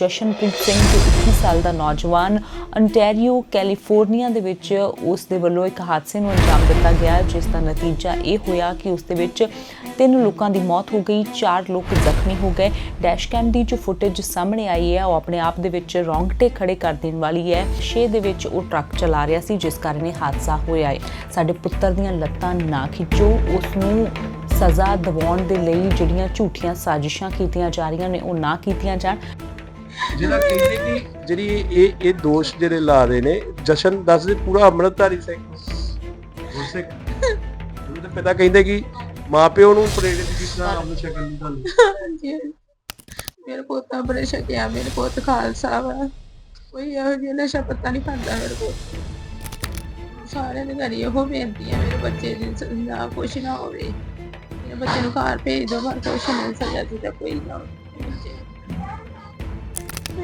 ਜਸ਼ਨਪ੍ਰੀਤ ਸਿੰਘ ਜੋ 21 ਸਾਲ ਦਾ ਨੌਜਵਾਨ ਅੰਟੈਰੀਓ ਕੈਲੀਫੋਰਨੀਆ ਦੇ ਵਿੱਚ ਉਸ ਦੇ ਵੱਲੋਂ ਇੱਕ ਹਾਦਸੇ ਨੂੰ ਅੰਜਾਮ ਦਿੱਤਾ ਗਿਆ। ਜਿਸ ਦਾ ਨਤੀਜਾ ਇਹ ਹੋਇਆ ਕਿ ਉਸ ਦੇ ਵਿੱਚ ਤਿੰਨ ਲੋਕਾਂ ਦੀ ਮੌਤ ਹੋ ਗਈ, ਚਾਰ ਲੋਕ ਜ਼ਖਮੀ ਹੋ ਗਏ। ਡੈਸ਼ ਕੈਮ ਦੀ ਜੋ ਫੁਟੇਜ ਸਾਹਮਣੇ ਆਈ ਹੈ, ਉਹ ਆਪਣੇ ਆਪ ਦੇ ਵਿੱਚ ਰੌਂਗਟੇ ਖੜੇ ਕਰ ਦੇਣ ਵਾਲੀ ਹੈ। ਛੇ ਦੇ ਵਿੱਚ ਉਹ ਟਰੱਕ ਚਲਾ ਰਿਹਾ ਸੀ, ਜਿਸ ਕਾਰਨ ਇਹ ਹਾਦਸਾ ਹੋਇਆ ਹੈ। ਸਾਡੇ ਪੁੱਤਰ ਦੀਆਂ ਲੱਤਾਂ ਨਾ ਖਿੱਚੋ, ਉਸ ਨੂੰ ਸਜ਼ਾ ਦਿਵਾਉਣ ਦੇ ਲਈ ਜਿਹੜੀਆਂ ਝੂਠੀਆਂ ਸਾਜ਼ਿਸ਼ਾਂ ਕੀਤੀਆਂ ਜਾ ਰਹੀਆਂ ਨੇ, ਉਹ ਨਾ ਕੀਤੀਆਂ ਜਾਣ। ਜਿਹੜਾ ਕਹਿੰਦੇ ਕਿ ਜਿਹੜੀ ਇਹ ਇਹ ਦੋਸ਼ ਜਿਹੜੇ ਲਾ ਰਹੇ ਨੇ ਜਸ਼ਨ ਦੱਸਦੇ ਪੂਰਾ ਅੰਮ੍ਰਿਤਧਾਰੀ ਸਿੰਘ। ਗੁਰਸਿੱਖ ਉਹਦੇ ਤੇ ਪਿਤਾ ਕਹਿੰਦੇ ਕਿ ਮਾਪਿਓ ਨੂੰ ਪ੍ਰੇਰਿਤ ਕੀਤਾ ਅੰਮ੍ਰਿਤ ਛਕਣ ਦੀ ਗੱਲ। ਹਾਂਜੀ। ਮੇਰੇ ਪੁੱਤ ਤਾਂ ਬੜੇ ਸ਼ਕਿਆ ਮੇਰੇ ਪੁੱਤ ਖਾਲਸਾ ਵਾ। ਕੋਈ ਇਹੋ ਜਿਹਾ ਨਸ਼ਾ ਪੱਤਾ ਨਹੀਂ ਕਰਦਾ ਮੇਰੇ ਕੋਲ ਸਾਰਿਆਂ ਦੇ ਘਰ ਇਹੋ ਬੇਨਤੀ ਹੈ ਮੇਰੇ ਬੱਚੇ ਦੀ ਸਜ਼ਾ ਕੁਛ ਨਾ ਹੋਵੇ। ਮੇਰੇ ਬੱਚੇ ਨੂੰ ਘਰ ਭੇਜ ਦਿਓ ਪਰ ਕੁਛ ਨਹੀਂ ਸਜ਼ਾ ਦੀ ਤਾਂ ਕੋਈ ਨਾ ਹੋਵੇ।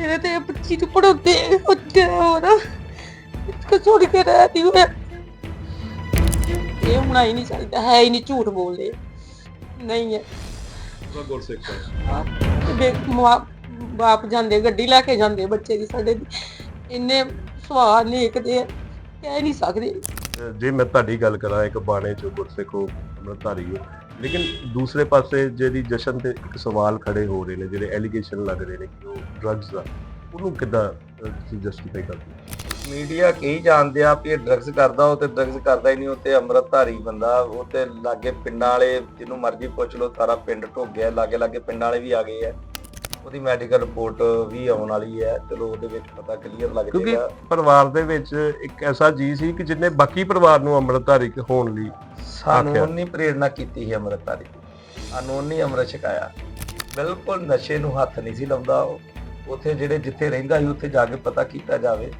ਮੇਰੇ ਤੇ ਬੱਚੀ ਨੂੰ ਪੜਾਉਂਦੇ ਉੱਤੇ ਹੋਰ ਇਤਕ ਛੋੜ ਕੇ ਰਹਤੀ ਹੋਇਆ ਇਹ ਹੋਣਾ ਹੀ ਨਹੀਂ ਚਾਹੀਦਾ ਹੈ ਹੀ ਨਹੀਂ ਝੂਠ ਬੋਲਦੇ। ਨਹੀਂ ਹੈ। ਪੂਰਾ ਗੁਰਸਿੱਖ ਤੇ ਬੇ- ਮਾਂ- ਬਾਪ ਜਾਂਦੇ ਗੱਡੀ ਲੈ ਕੇ ਜਾਂਦੇ ਬੱਚੇ ਦੀ ਸਾਡੇ ਦੀ। ਇੰਨੇ ਸਵਾਦ ਨੇਕਦੇ ਆ ਕਹਿ ਨਹੀਂ ਸਕਦੇ। ਜੇ ਮੈਂ ਤੁਹਾਡੀ ਗੱਲ ਕਰਾਂ ਇੱਕ ਬਾਣੇ ਚੋਂ ਗੁਰਸਿੱਖ ਹੋ ਅੰਮ੍ਰਿਤਧਾਰੀ ਹੋ ਲੇਕਿਨ ਦੂਸਰੇ ਪਾਸੇ ਜਿਹੜੀ ਜਸ਼ਨ ਤੇ ਇੱਕ ਸਵਾਲ ਖੜੇ ਹੋ ਰਹੇ ਨੇ ਜਿਹੜੇ ਐਲੀਗੇਸ਼ਨ ਲੱਗ ਰਹੇ ਨੇ ਕਿ ਉਹ ਡਰੱਗਸ ਦਾ ਉਹਨੂੰ ਕਿੱਦਾਂ ਤੁਸੀਂ ਜਸਟੀਫਾਈ ਕਰਦੇ? ਮੀਡੀਆ ਕਹੀ ਜਾਣਦੇ ਆ ਵੀ ਇਹ ਡਰੱਗਸ ਕਰਦਾ ਉਹ ਤੇ ਡਰੱਗਸ ਕਰਦਾ ਹੀ ਨਹੀਂ ਉਹ ਤੇ ਅੰਮ੍ਰਿਤਧਾਰੀ ਬੰਦਾ ਉਹ ਤੇ ਲਾਗੇ ਪਿੰਡਾਂ ਵਾਲੇ ਜਿਹਨੂੰ ਮਰਜ਼ੀ ਪੁੱਛ ਲਓ ਸਾਰਾ ਪਿੰਡ ਢੁੱਕ ਗਿਆ ਲਾਗੇ ਲਾਗੇ ਪਿੰਡਾਂ ਵਾਲੇ ਵੀ ਆ ਗਏ ਆ ਉਹਦੀ ਮੈਡੀਕਲ ਰਿਪੋਰਟ ਵੀ ਆਉਣ ਵਾਲੀ ਹੈ ਚਲੋ ਉਹਦੇ ਵਿੱਚ ਪਤਾ ਕਲੀਅਰ ਲੱਗ ਕਿਉਂਕਿ ਜਾਏਗਾ ਪਰਿਵਾਰ ਦੇ ਵਿੱਚ ਇੱਕ ਐਸਾ ਜੀ ਸੀ ਕਿ ਜਿਹਨੇ ਬਾਕੀ ਪਰਿਵਾਰ ਨੂੰ ਅੰਮ੍ਰਿਤਧਾਰੀ ਹੋਣ ਲਈ ਕਾਨੂੰਨ ਨਹੀਂ ਪ੍ਰੇਰਣਾ ਕੀਤੀ ਸੀ ਅੰਮ੍ਰਿਤਧਾਰੀ ਕਾਨੂੰਨ ਨਹੀਂ ਅੰਮ੍ਰਿਤ ਛਕਾਇਆ। ਬਿਲਕੁਲ ਨਸ਼ੇ ਨੂੰ ਹੱਥ ਨਹੀਂ ਸੀ ਲਾਉਂਦਾ ਉਹ। ਉੱਥੇ ਜਿਹੜੇ ਜਿੱਥੇ ਰਹਿੰਦਾ ਸੀ ਉੱਥੇ ਜਾ ਕੇ ਪਤਾ ਕੀਤਾ ਜਾਵੇ।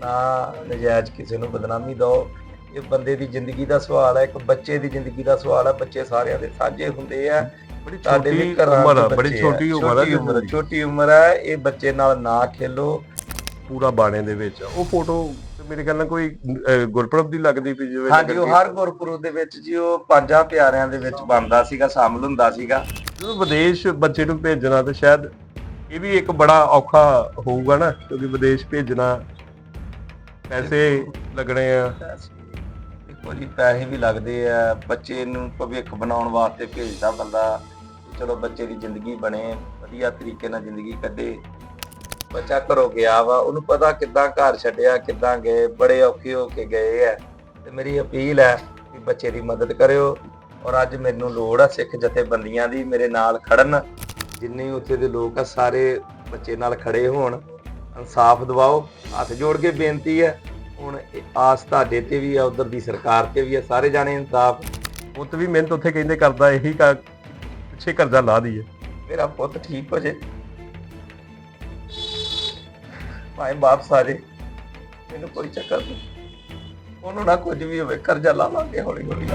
ਨਾ ਨਜਾਇਜ਼ ਕਿਸੇ ਨੂੰ ਬਦਨਾਮੀ ਦੋ ਇਹ ਬੰਦੇ ਦੀ ਜ਼ਿੰਦਗੀ ਦਾ ਸਵਾਲ ਹੈ ਇੱਕ ਬੱਚੇ ਦੀ ਜ਼ਿੰਦਗੀ ਦਾ ਸਵਾਲ ਹੈ। ਬੱਚੇ ਸਾਰਿਆਂ ਦੇ ਸਾਂਝੇ ਹੁੰਦੇ ਆ। ਬੜੀ ਛੋਟੀ ਉਮਰ ਆ ਚ ਬੜੀ। ਛੋਟੀ ਉਮਰ ਜ਼ਿੰਦਗੀ। ਛੋਟੀ ਉਮਰ ਹੈ। ਇਹ ਬੱਚੇ ਨਾਲ ਨਾ ਖੇਲੋ। ਪੂਰਾ ਬਾਣੇ ਦੇ ਵਿੱਚ। ਉਹ ਫੋਟੋ ਮੇਰੇ ਖਿਆਲ ਨਾਲ ਕੋਈ ਅਹ, ਗੁਰਪ੍ਰਬ ਦੀ ਲੱਗਦੀ ਪਈ ਜਿਵੇਂ ਹਾਂਜੀ ਉਹ ਹਰ ਗੁਰਪੁਰਬ ਦੇ ਵਿੱਚ ਜੀ ਉਹ ਪੰਜਾਂ ਪਿਆਰਿਆਂ ਦੇ ਵਿੱਚ ਬਣਦਾ ਸੀਗਾ ਸ਼ਾਮਲ ਹੁੰਦਾ ਸੀਗਾ। ਜਦੋਂ ਵਿਦੇਸ਼ ਬੱਚੇ ਨੂੰ ਭੇਜਣਾ ਤੇ ਸ਼ਾਇਦ ਇਹ ਵੀ ਇੱਕ ਬੜਾ ਔਖਾ ਹੋਊਗਾ ਨਾ ਕਿਉਂਕਿ ਵਿਦੇਸ਼ ਭੇਜਣਾ ਪੈਸੇ ਲੱਗਣੇ ਆ। ਦੇਖੋ ਜੀ ਪੈਸੇ ਵੀ ਲੱਗਦੇ ਆ ਬੱਚੇ ਨੂੰ ਭਵਿੱਖ ਬਣਾਉਣ ਵਾਸਤੇ ਭੇਜਦਾ ਬੰਦਾ ਚਲੋ ਬੱਚੇ ਦੀ ਜ਼ਿੰਦਗੀ ਬਣੇ ਵਧੀਆ ਤਰੀਕੇ ਨਾਲ ਜ਼ਿੰਦਗੀ ਕੱਢੇ। ਬੱਚਾ ਘਰੋਂ ਗਿਆ ਵਾ, ਉਹਨੂੰ ਪਤਾ ਕਿੱਦਾਂ ਘਰ ਛੱਡਿਆ, ਕਿੱਦਾਂ ਗਏ, ਬੜੇ ਔਖੇ ਹੋ ਕੇ ਗਏ ਆ। ਤੇ ਮੇਰੀ ਅਪੀਲ ਹੈ ਕਿ ਬੱਚੇ ਦੀ ਮਦਦ ਕਰਿਓ ਔਰ ਅੱਜ ਮੈਨੂੰ ਲੋੜ ਆ ਸਿੱਖ ਜਥੇਬੰਦੀਆਂ ਦੀ ਮੇਰੇ ਨਾਲ ਖੜਨ, ਜਿੰਨੇ ਉੱਥੇ ਦੇ ਲੋਕ ਆ, ਸਾਰੇ ਬੱਚੇ ਨਾਲ ਖੜੇ ਹੋਣ। ਇਨਸਾਫ ਦਿਵਾਓ, ਹੱਥ ਜੋੜ ਕੇ ਬੇਨਤੀ ਹੈ, ਹੁਣ ਆਸ ਤੁਹਾਡੇ ਤੇ ਵੀ ਆ, ਉਧਰ ਦੀ ਸਰਕਾਰ ਤੇ ਵੀ ਆ, ਸਾਰੇ ਜਾਣੇ ਇਨਸਾਫ। ਪੁੱਤ ਵੀ ਮਿਹਨਤ ਉੱਥੇ ਕਹਿੰਦੇ ਕਰਦਾ, ਇਹੀ ਪਿੱਛੇ ਕਰਜ਼ਾ ਲਾ ਦਈਏ। ਮੇਰਾ ਪੁੱਤ ਠੀਕ ਹੋ ਜੇ। ਭਾਵੇਂ ਵਾਪਸ ਆ ਜੇ, ਮੈਨੂੰ ਕੋਈ ਚੱਕਰ ਨਹੀਂ। ਉਹਨੂੰ ਨਾ ਕੁਝ ਵੀ ਹੋਵੇ, ਕਰਜ਼ਾ ਲਾ ਲਾਂਗੇ ਹੌਲੀ ਹੌਲੀ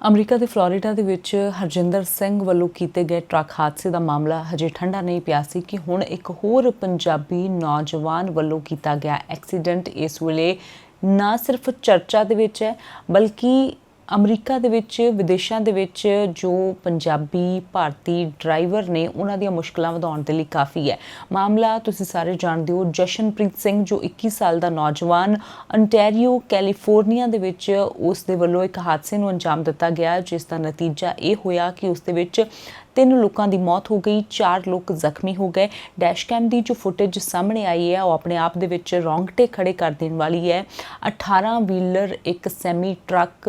ਅਮਰੀਕਾ ਦੇ ਫਲੋਰੀਡਾ ਦੇ ਵਿੱਚ ਹਰਜਿੰਦਰ ਸਿੰਘ ਵੱਲੋਂ ਕੀਤੇ ਗਏ ਟਰੱਕ ਹਾਦਸੇ ਦਾ ਮਾਮਲਾ ਹਜੇ ਠੰਡਾ ਨਹੀਂ ਪਿਆ ਸੀ ਕਿ ਹੁਣ ਇੱਕ ਹੋਰ ਪੰਜਾਬੀ ਨੌਜਵਾਨ ਵੱਲੋਂ ਕੀਤਾ ਗਿਆ ਐਕਸੀਡੈਂਟ। ਇਸ ਵੇਲੇ ਨਾ ਸਿਰਫ ਚਰਚਾ ਦੇ ਵਿੱਚ ਹੈ, ਬਲਕਿ ਅਮਰੀਕਾ ਦੇ ਵਿੱਚ, ਵਿਦੇਸ਼ਾਂ ਦੇ ਵਿੱਚ ਜੋ ਪੰਜਾਬੀ ਭਾਰਤੀ ਡਰਾਈਵਰ ਨੇ, ਉਹਨਾਂ ਦੀਆਂ ਮੁਸ਼ਕਲਾਂ ਵਧਾਉਣ ਦੇ ਲਈ ਕਾਫੀ ਹੈ। ਮਾਮਲਾ ਤੁਸੀਂ ਸਾਰੇ ਜਾਣਦੇ ਹੋ, ਜਸ਼ਨਪ੍ਰੀਤ ਸਿੰਘ ਜੋ 21 ਸਾਲ ਦਾ ਨੌਜਵਾਨ ਅੰਟੈਰੀਓ, ਕੈਲੀਫੋਰਨੀਆ ਦੇ ਵਿੱਚ ਉਸ ਦੇ ਵੱਲੋਂ ਇੱਕ ਹਾਦਸੇ ਨੂੰ ਅੰਜਾਮ ਦਿੱਤਾ ਗਿਆ, ਜਿਸ ਦਾ ਨਤੀਜਾ ਇਹ ਹੋਇਆ ਕਿ ਉਸ ਦੇ ਵਿੱਚ ਤਿੰਨ ਲੋਕਾਂ ਦੀ ਮੌਤ ਹੋ ਗਈ, ਚਾਰ ਲੋਕ ਜ਼ਖਮੀ ਹੋ ਗਏ। ਡੈਸ਼ ਕੈਮ ਦੀ ਜੋ ਫੁਟੇਜ ਸਾਹਮਣੇ ਆਈ ਹੈ, ਉਹ ਆਪਣੇ ਆਪ ਦੇ ਵਿੱਚ ਰੌਂਗਟੇ ਖੜੇ ਕਰ ਦੇਣ ਵਾਲੀ ਹੈ। 18 ਵੀਲਰ ਇੱਕ ਸੈਮੀ ਟਰੱਕ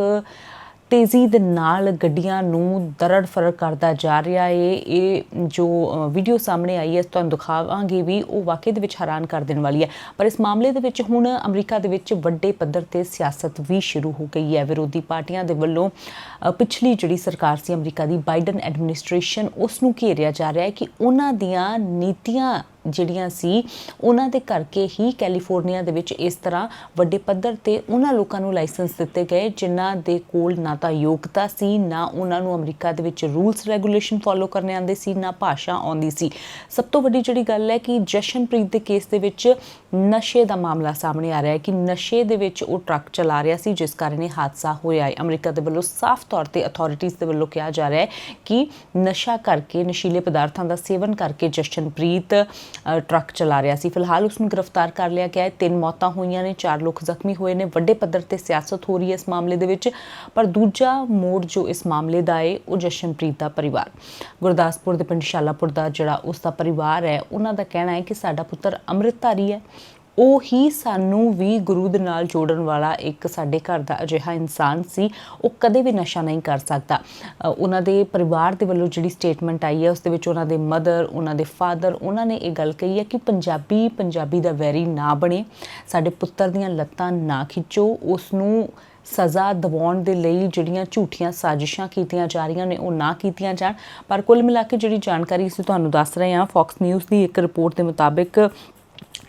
ਤੇਜ਼ੀ ਦੇ ਨਾਲ ਗੱਡੀਆਂ ਨੂੰ ਦਰੜ ਫਰੜ ਕਰਦਾ ਜਾ ਰਿਹਾ ਹੈ ਇਹ ਜੋ ਵੀਡੀਓ ਸਾਹਮਣੇ ਆਈ ਹੈ ਤੁਹਾਨੂੰ ਦਿਖਾਵਾਂਗੇ ਵੀ ਉਹ ਵਾਕਈ ਦੇ ਵਿੱਚ ਹੈਰਾਨ ਕਰ ਦੇਣ ਵਾਲੀ ਹੈ। ਪਰ ਇਸ ਮਾਮਲੇ ਦੇ ਵਿੱਚ ਹੁਣ ਅਮਰੀਕਾ ਦੇ ਵਿੱਚ ਵੱਡੇ ਪੱਧਰ ਤੇ ਸਿਆਸਤ ਵੀ ਸ਼ੁਰੂ ਹੋ ਗਈ ਹੈ। ਵਿਰੋਧੀ ਪਾਰਟੀਆਂ ਦੇ ਵੱਲੋਂ ਪਿਛਲੀ ਜਿਹੜੀ ਸਰਕਾਰ ਸੀ ਅਮਰੀਕਾ ਦੀ ਬਾਈਡਨ ਐਡਮਿਨਿਸਟ੍ਰੇਸ਼ਨ ਉਸ ਨੂੰ ਘੇਰਿਆ ਜਾ ਰਿਹਾ ਹੈ ਕਿ ਉਹਨਾਂ ਦੀਆਂ ਨੀਤੀਆਂ ਜਿਹੜੀਆਂ ਸੀ, ਉਹਨਾਂ ਦੇ ਕਰਕੇ ਹੀ ਕੈਲੀਫੋਰਨੀਆ ਦੇ ਵਿੱਚ ਇਸ ਤਰ੍ਹਾਂ ਵੱਡੇ ਪੱਧਰ ਤੇ ਉਹਨਾਂ ਲੋਕਾਂ ਨੂੰ ਲਾਇਸੈਂਸ ਦਿੱਤੇ ਗਏ, ਜਿਨ੍ਹਾਂ ਦੇ ਕੋਲ ਨਾ ਤਾਂ ਯੋਗਤਾ ਸੀ, ਨਾ ਉਹਨਾਂ ਨੂੰ ਅਮਰੀਕਾ ਦੇ ਵਿੱਚ ਰੂਲਸ ਰੈਗੂਲੇਸ਼ਨ ਫੋਲੋ ਕਰਨੇ ਆਉਂਦੇ ਸੀ, ਨਾ ਭਾਸ਼ਾ ਆਉਂਦੀ ਸੀ। ਸਭ ਤੋਂ ਵੱਡੀ ਜਿਹੜੀ ਗੱਲ ਹੈ ਕਿ ਜਸ਼ਨਪ੍ਰੀਤ ਦੇ ਕੇਸ ਦੇ ਵਿੱਚ ਨਸ਼ੇ ਦਾ ਮਾਮਲਾ ਸਾਹਮਣੇ ਆ ਰਿਹਾ ਹੈ ਕਿ ਨਸ਼ੇ ਦੇ ਵਿੱਚ ਉਹ ਟਰੱਕ ਚਲਾ ਰਿਹਾ ਸੀ, ਜਿਸ ਕਾਰਨ ਇਹ ਹਾਦਸਾ ਹੋਇਆ ਹੈ। ਅਮਰੀਕਾ ਦੇ ਵੱਲੋਂ ਸਾਫ਼ ਤੌਰ ਤੇ ਅਥਾਰਟੀਆਂ ਦੇ ਵੱਲੋਂ ਕਿਹਾ ਜਾ ਰਿਹਾ ਹੈ ਕਿ ਨਸ਼ਾ ਕਰਕੇ, ਨਸ਼ੀਲੇ ਪਦਾਰਥਾਂ ਦਾ ਸੇਵਨ ਕਰਕੇ ਜਸ਼ਨਪ੍ਰੀਤ ਟਰੱਕ ਚਲਾ ਰਿਹਾ ਸੀ। ਫਿਲਹਾਲ ਉਸ ਨੂੰ ਗ੍ਰਿਫਤਾਰ ਕਰ ਲਿਆ ਗਿਆ ਹੈ। ਤਿੰਨ ਮੌਤਾਂ ਹੋਈਆਂ ਨੇ, ਚਾਰ ਲੋਕ ਜ਼ਖਮੀ ਹੋਏ ਨੇ। ਵੱਡੇ ਪੱਧਰ ਤੇ ਸਿਆਸਤ ਹੋ ਰਹੀ ਹੈ ਇਸ ਮਾਮਲੇ ਦੇ ਵਿੱਚ, ਪਰ ਦੂਜਾ ਮੋੜ ਜੋ ਇਸ ਮਾਮਲੇ ਦਾ ਹੈ, ਉਹ ਜਸ਼ਨਪ੍ਰੀਤ ਦਾ ਪਰਿਵਾਰ। ਗੁਰਦਾਸਪੁਰ ਦੇ ਪਿੰਡ ਸ਼ਾਲਾਪੁਰ ਦਾ ਜਿਹੜਾ ਉਸ ਦਾ ਪਰਿਵਾਰ ਹੈ, ਉਹਨਾਂ ਦਾ ਕਹਿਣਾ ਹੈ ਕਿ ਸਾਡਾ ਪੁੱਤਰ ਅੰਮ੍ਰਿਤਧਾਰੀ ਹੈ। ਉਹ ਹੀ ਸਾਨੂੰ ਵੀ ਗੁਰੂ ਦੇ ਨਾਲ ਜੋੜਨ ਵਾਲਾ ਇੱਕ ਸਾਡੇ ਘਰ ਦਾ ਅਜਿਹਾ ਇਨਸਾਨ ਸੀ। ਉਹ ਕਦੇ ਵੀ ਨਸ਼ਾ ਨਹੀਂ ਕਰ ਸਕਦਾ। ਉਹਨਾਂ ਦੇ ਪਰਿਵਾਰ ਦੇ ਵੱਲੋਂ ਜਿਹੜੀ ਸਟੇਟਮੈਂਟ ਆਈ ਹੈ, ਉਸ ਦੇ ਵਿੱਚ ਉਹਨਾਂ ਦੇ ਮਦਰ ਉਹਨਾਂ ਦੇ ਫਾਦਰ ਉਹਨਾਂ ਨੇ ਇਹ ਗੱਲ ਕਹੀ ਹੈ ਕਿ ਪੰਜਾਬੀ ਪੰਜਾਬੀ ਦਾ ਵੈਰੀ ਨਾ ਬਣੇ, ਸਾਡੇ ਪੁੱਤਰ ਦੀਆਂ ਲੱਤਾਂ ਨਾ ਖਿੱਚੋ ਉਸ ਨੂੰ ਸਜ਼ਾ ਦਿਵਾਉਣ ਦੇ ਲਈ ਜਿਹੜੀਆਂ ਝੂਠੀਆਂ ਸਾਜ਼ਿਸ਼ਾਂ ਕੀਤੀਆਂ ਜਾ ਰਹੀਆਂ ਨੇ, ਉਹ ਨਾ ਕੀਤੀਆਂ ਜਾਣ। ਪਰ ਕੁੱਲ ਮਿਲਾ ਕੇ ਜਿਹੜੀ ਜਾਣਕਾਰੀ ਅਸੀਂ ਤੁਹਾਨੂੰ ਦੱਸ ਰਹੇ ਹਾਂ ਫੌਕਸ ਨਿਊਜ਼ ਦੀ ਇੱਕ ਰਿਪੋਰਟ ਦੇ ਮੁਤਾਬਿਕ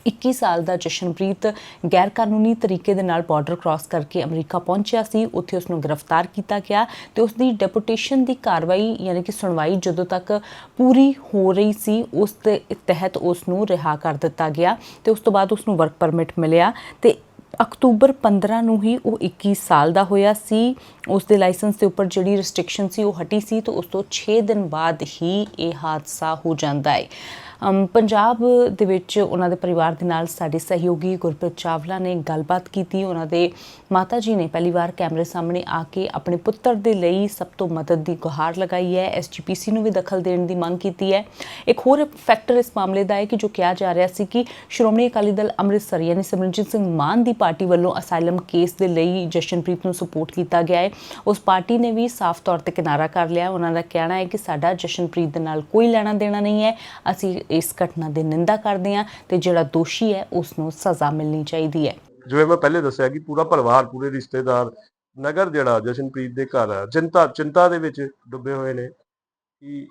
21 ਸਾਲ ਦਾ ਜਸ਼ਨਪ੍ਰੀਤ ਗੈਰ ਕਾਨੂੰਨੀ ਤਰੀਕੇ ਦੇ ਨਾਲ ਬਾਰਡਰ ਕ੍ਰਾਸ ਕਰਕੇ ਅਮਰੀਕਾ ਪਹੁੰਚਿਆ ਸੀ। ਉੱਥੇ ਉਸ ਨੂੰ ਗ੍ਰਿਫਤਾਰ ਕੀਤਾ ਗਿਆ ਤੇ ਉਸ ਦੀ ਡੈਪੂਟੇਸ਼ਨ ਦੀ ਕਾਰਵਾਈ ਯਾਨੀ ਕਿ ਸੁਣਵਾਈ ਜਦੋਂ ਤੱਕ ਪੂਰੀ ਹੋ ਰਹੀ ਸੀ, ਉਸ ਦੇ ਤਹਿਤ ਉਸ ਨੂੰ ਰਿਹਾ ਕਰ ਦਿੱਤਾ ਗਿਆ ਤੇ ਉਸ ਤੋਂ ਬਾਅਦ ਉਸ ਨੂੰ ਵਰਕ ਪਰਮਿਟ ਮਿਲਿਆ ਤੇ ਅਕਤੂਬਰ 15 ਨੂੰ ਹੀ ਉਹ 21 ਸਾਲ ਦਾ ਹੋਇਆ ਸੀ। ਉਸ ਦੇ ਲਾਇਸੈਂਸ ਦੇ ਉੱਪਰ ਜਿਹੜੀ ਰੈਸਟ੍ਰਿਕਸ਼ਨ ਸੀ ਉਹ ਹਟੀ ਸੀ ਤੇ ਉਸ ਤੋਂ 6 ਦਿਨ ਬਾਅਦ ਹੀ ਇਹ ਹਾਦਸਾ ਹੋ ਜਾਂਦਾ ਹੈ। ਪੰਜਾਬ ਦੇ ਵਿੱਚ ਉਹਨਾਂ ਦੇ ਪਰਿਵਾਰ ਦੇ ਨਾਲ ਸਾਡੇ ਸਹਿਯੋਗੀ ਗੁਰਪ੍ਰੀਤ ਚਾਵਲਾ ਨੇ ਗੱਲਬਾਤ ਕੀਤੀ। ਉਹਨਾਂ ਦੇ ਮਾਤਾ ਜੀ ਨੇ ਪਹਿਲੀ ਵਾਰ ਕੈਮਰੇ ਸਾਹਮਣੇ ਆ ਕੇ ਆਪਣੇ ਪੁੱਤਰ ਦੇ ਲਈ ਸਭ ਤੋਂ ਮਦਦ ਦੀ ਗੁਹਾਰ ਲਗਾਈ ਹੈ। ਐਸਜੀਪੀਸੀ ਨੂੰ ਵੀ ਦਖਲ ਦੇਣ ਦੀ ਮੰਗ ਕੀਤੀ ਹੈ। ਇੱਕ ਹੋਰ ਫੈਕਟਰ ਇਸ ਮਾਮਲੇ ਦਾ ਹੈ ਕਿ ਜੋ ਕਿਹਾ ਜਾ ਰਿਹਾ ਸੀ ਕਿ ਸ਼੍ਰੋਮਣੀ ਅਕਾਲੀ ਦਲ ਅੰਮ੍ਰਿਤਸਰ ਯਾਨੀ ਸਿਮਰਨਜੀਤ ਸਿੰਘ ਮਾਨ ਦੀ ਪਾਰਟੀ ਵੱਲੋਂ ਅਸਾਈਲਮ ਕੇਸ ਦੇ ਲਈ ਜਸ਼ਨਪ੍ਰੀਤ ਨੂੰ ਸਪੋਰਟ ਕੀਤਾ ਗਿਆ ਹੈ। ਉਸ ਪਾਰਟੀ ਨੇ ਵੀ ਸਾਫ਼ ਤੌਰ ਤੇ ਕਿਨਾਰਾ ਕਰ ਲਿਆ। ਉਹਨਾਂ ਦਾ ਕਹਿਣਾ ਹੈ ਕਿ ਸਾਡਾ ਜਸ਼ਨਪ੍ਰੀਤ ਦੇ ਨਾਲ ਕੋਈ ਲੈਣਾ ਦੇਣਾ ਨਹੀਂ ਹੈ। ਅਸੀਂ ਇਸ ਘਟਨਾ ਦੀ ਨਿੰਦਾ ਕਰਦੇ ਹਾਂ ਤੇ ਜਿਹੜਾ ਦੋਸ਼ੀ ਹੈ ਉਸ ਨੂੰ ਸਜ਼ਾ ਮਿਲਣੀ ਚਾਹੀਦੀ ਹੈ। ਜਿਵੇਂ ਮੈਂ ਪਹਿਲੇ ਦੱਸਿਆ ਕਿ ਪੂਰਾ ਪਰਿਵਾਰ, ਪੂਰੇ ਰਿਸ਼ਤੇਦਾਰ, ਨਗਰ ਜਿਹੜਾ ਜਸ਼ਨਪ੍ਰੀਤ ਦੇ ਘਰ ਆ, ਚਿੰਤਾ ਚਿੰਤਾ ਦੇ ਵਿੱਚ ਡੁੱਬੇ ਹੋਏ ਨੇ ਕਿ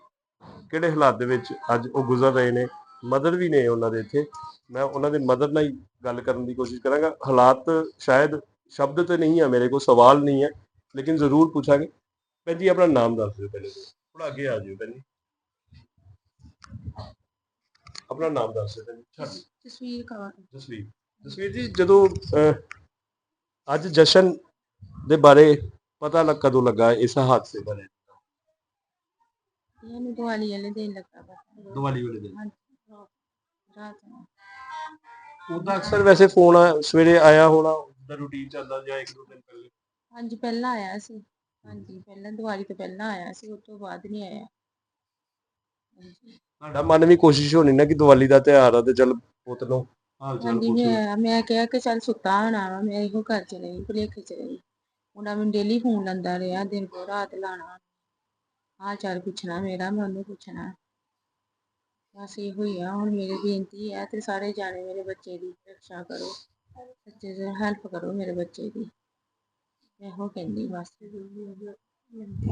ਕਿਹੜੇ ਹਾਲਾਤ ਦੇ ਵਿੱਚ ਅੱਜ ਉਹ ਗੁਜ਼ਰ ਰਹੇ ਨੇ। ਮਦਰ ਵੀ ਨੇ ਉਹਨਾਂ ਦੇ ਇੱਥੇ। ਮੈਂ ਉਹਨਾਂ ਦੇ ਮਦਰ ਨਾਲ ਹੀ ਗੱਲ ਕਰਨ ਦੀ ਕੋਸ਼ਿਸ਼ ਕਰਾਂਗਾ। ਹਾਲਾਤ ਸ਼ਾਇਦ ਸ਼ਬਦ ਤੇ ਨਹੀਂ ਆ, ਮੇਰੇ ਕੋਲ ਸਵਾਲ ਨਹੀਂ ਹੈ, ਲੇਕਿਨ ਜ਼ਰੂਰ ਪੁੱਛਾਂਗੇ। ਭੈਣ ਜੀ, ਆਪਣਾ ਨਾਮ ਦੱਸ ਦਿਓ ਪਹਿਲੇ। ਥੋੜਾ ਅੱਗੇ ਆ ਜਿਓ ਭੈਣ ਜੀ। ਆਪਣਾ ਨਾਮ ਦੱਸ ਦਿਓ ਜੀ ਛੱਡ ਤਸਵੀਰ ਕਵਾ ਜਸਵੀਰ। ਜਸਵੀਰ ਜੀ ਜਦੋਂ ਅਹ, ਅੱਜ ਜਸ਼ਨ ਦੇ ਬਾਰੇ ਪਤਾ ਲੱਗ ਕਦੋਂ ਲੱਗਾ ਇਸ ਹਾਦਸੇ ਬਾਰੇ? ਇਹਨੂੰ ਦਿਵਾਲੀ ਵਾਲੇ ਦਿਨ ਲੱਗਾ ਪਤਾ। ਦੀਵਾਲੀ ਵਾਲੇ ਦਿਨ। ਹਾਂਜੀ ਰਾਤ ਨੂੰ। ਉਹਦਾ ਅਕਸਰ ਵੈਸੇ ਫੋਨ ਸਵੇਰੇ ਆਇਆ ਹੋਣਾ ਉਹਦਾ ਰੂਟੀਨ ਚੱਲਦਾ ਜਾਂ ਇੱਕ ਦੋ ਦਿਨ ਪਹਿਲੇ। ਹਾਂਜੀ ਪਹਿਲਾਂ ਆਇਆ ਸੀ। ਹਾਂਜੀ ਪਹਿਲਾਂ ਦਿਵਾਲੀ ਤੋਂ ਪਹਿਲਾਂ ਆਇਆ ਸੀ ਉਸ ਤੋਂ ਬਾਅਦ ਨਹੀਂ ਆਇਆ। ਤੁਹਾਡਾ ਮਨ ਵੀ ਕੋਸ਼ਿਸ਼ ਹੋਣੀ ਨਾ ਕਿ ਦੀਵਾਲੀ ਦਾ ਤਿਉਹਾਰ ਆ ਤੇ ਚੱਲ ਪੁੱਤ ਨੂੰ ਹਾਲ ਚਾਲ ਹਾਂਜੀ ਪੁੱਛੋ ਮੈਂ ਮੈਂ ਕਿਹਾ ਕਿ ਚੱਲ ਸੁੱਤਾ ਹੋਣਾ ਵਾ ਮੈਂ ਇਹੋ ਘਰ ਚ ਰਹੀ ਭੁਲੇਖੇ ਚ ਰਹੀ। ਉਹਨਾਂ ਮੈਨੂੰ ਡੇਲੀ ਫੋਨ ਲਾਉਂਦਾ ਰਿਹਾ ਦਿਨ ਕੋ ਰਾਤ ਲਾਣਾ ਹਾਲ ਚਾਲ ਪੁੱਛਣਾ ਮੇਰਾ ਮੈਂ ਉਹਨੂੰ ਪੁੱਛਣਾ। ਬਸ ਇਹੋ ਹੀ ਆ ਹੁਣ ਮੇਰੀ ਬੇਨਤੀ ਹੈ ਤੇ ਸਾਰੇ ਜਾਣੇ ਮੇਰੇ ਬੱਚੇ ਦੀ ਰੱਖਿਆ ਕਰੋ। ਬੱਚੇ ਦੀ ਹੈਲਪ ਕਰੋ ਮੇਰੇ ਬੱਚੇ ਦੀ। ਇਹੋ ਕਹਿੰਦੀ ਬਸ।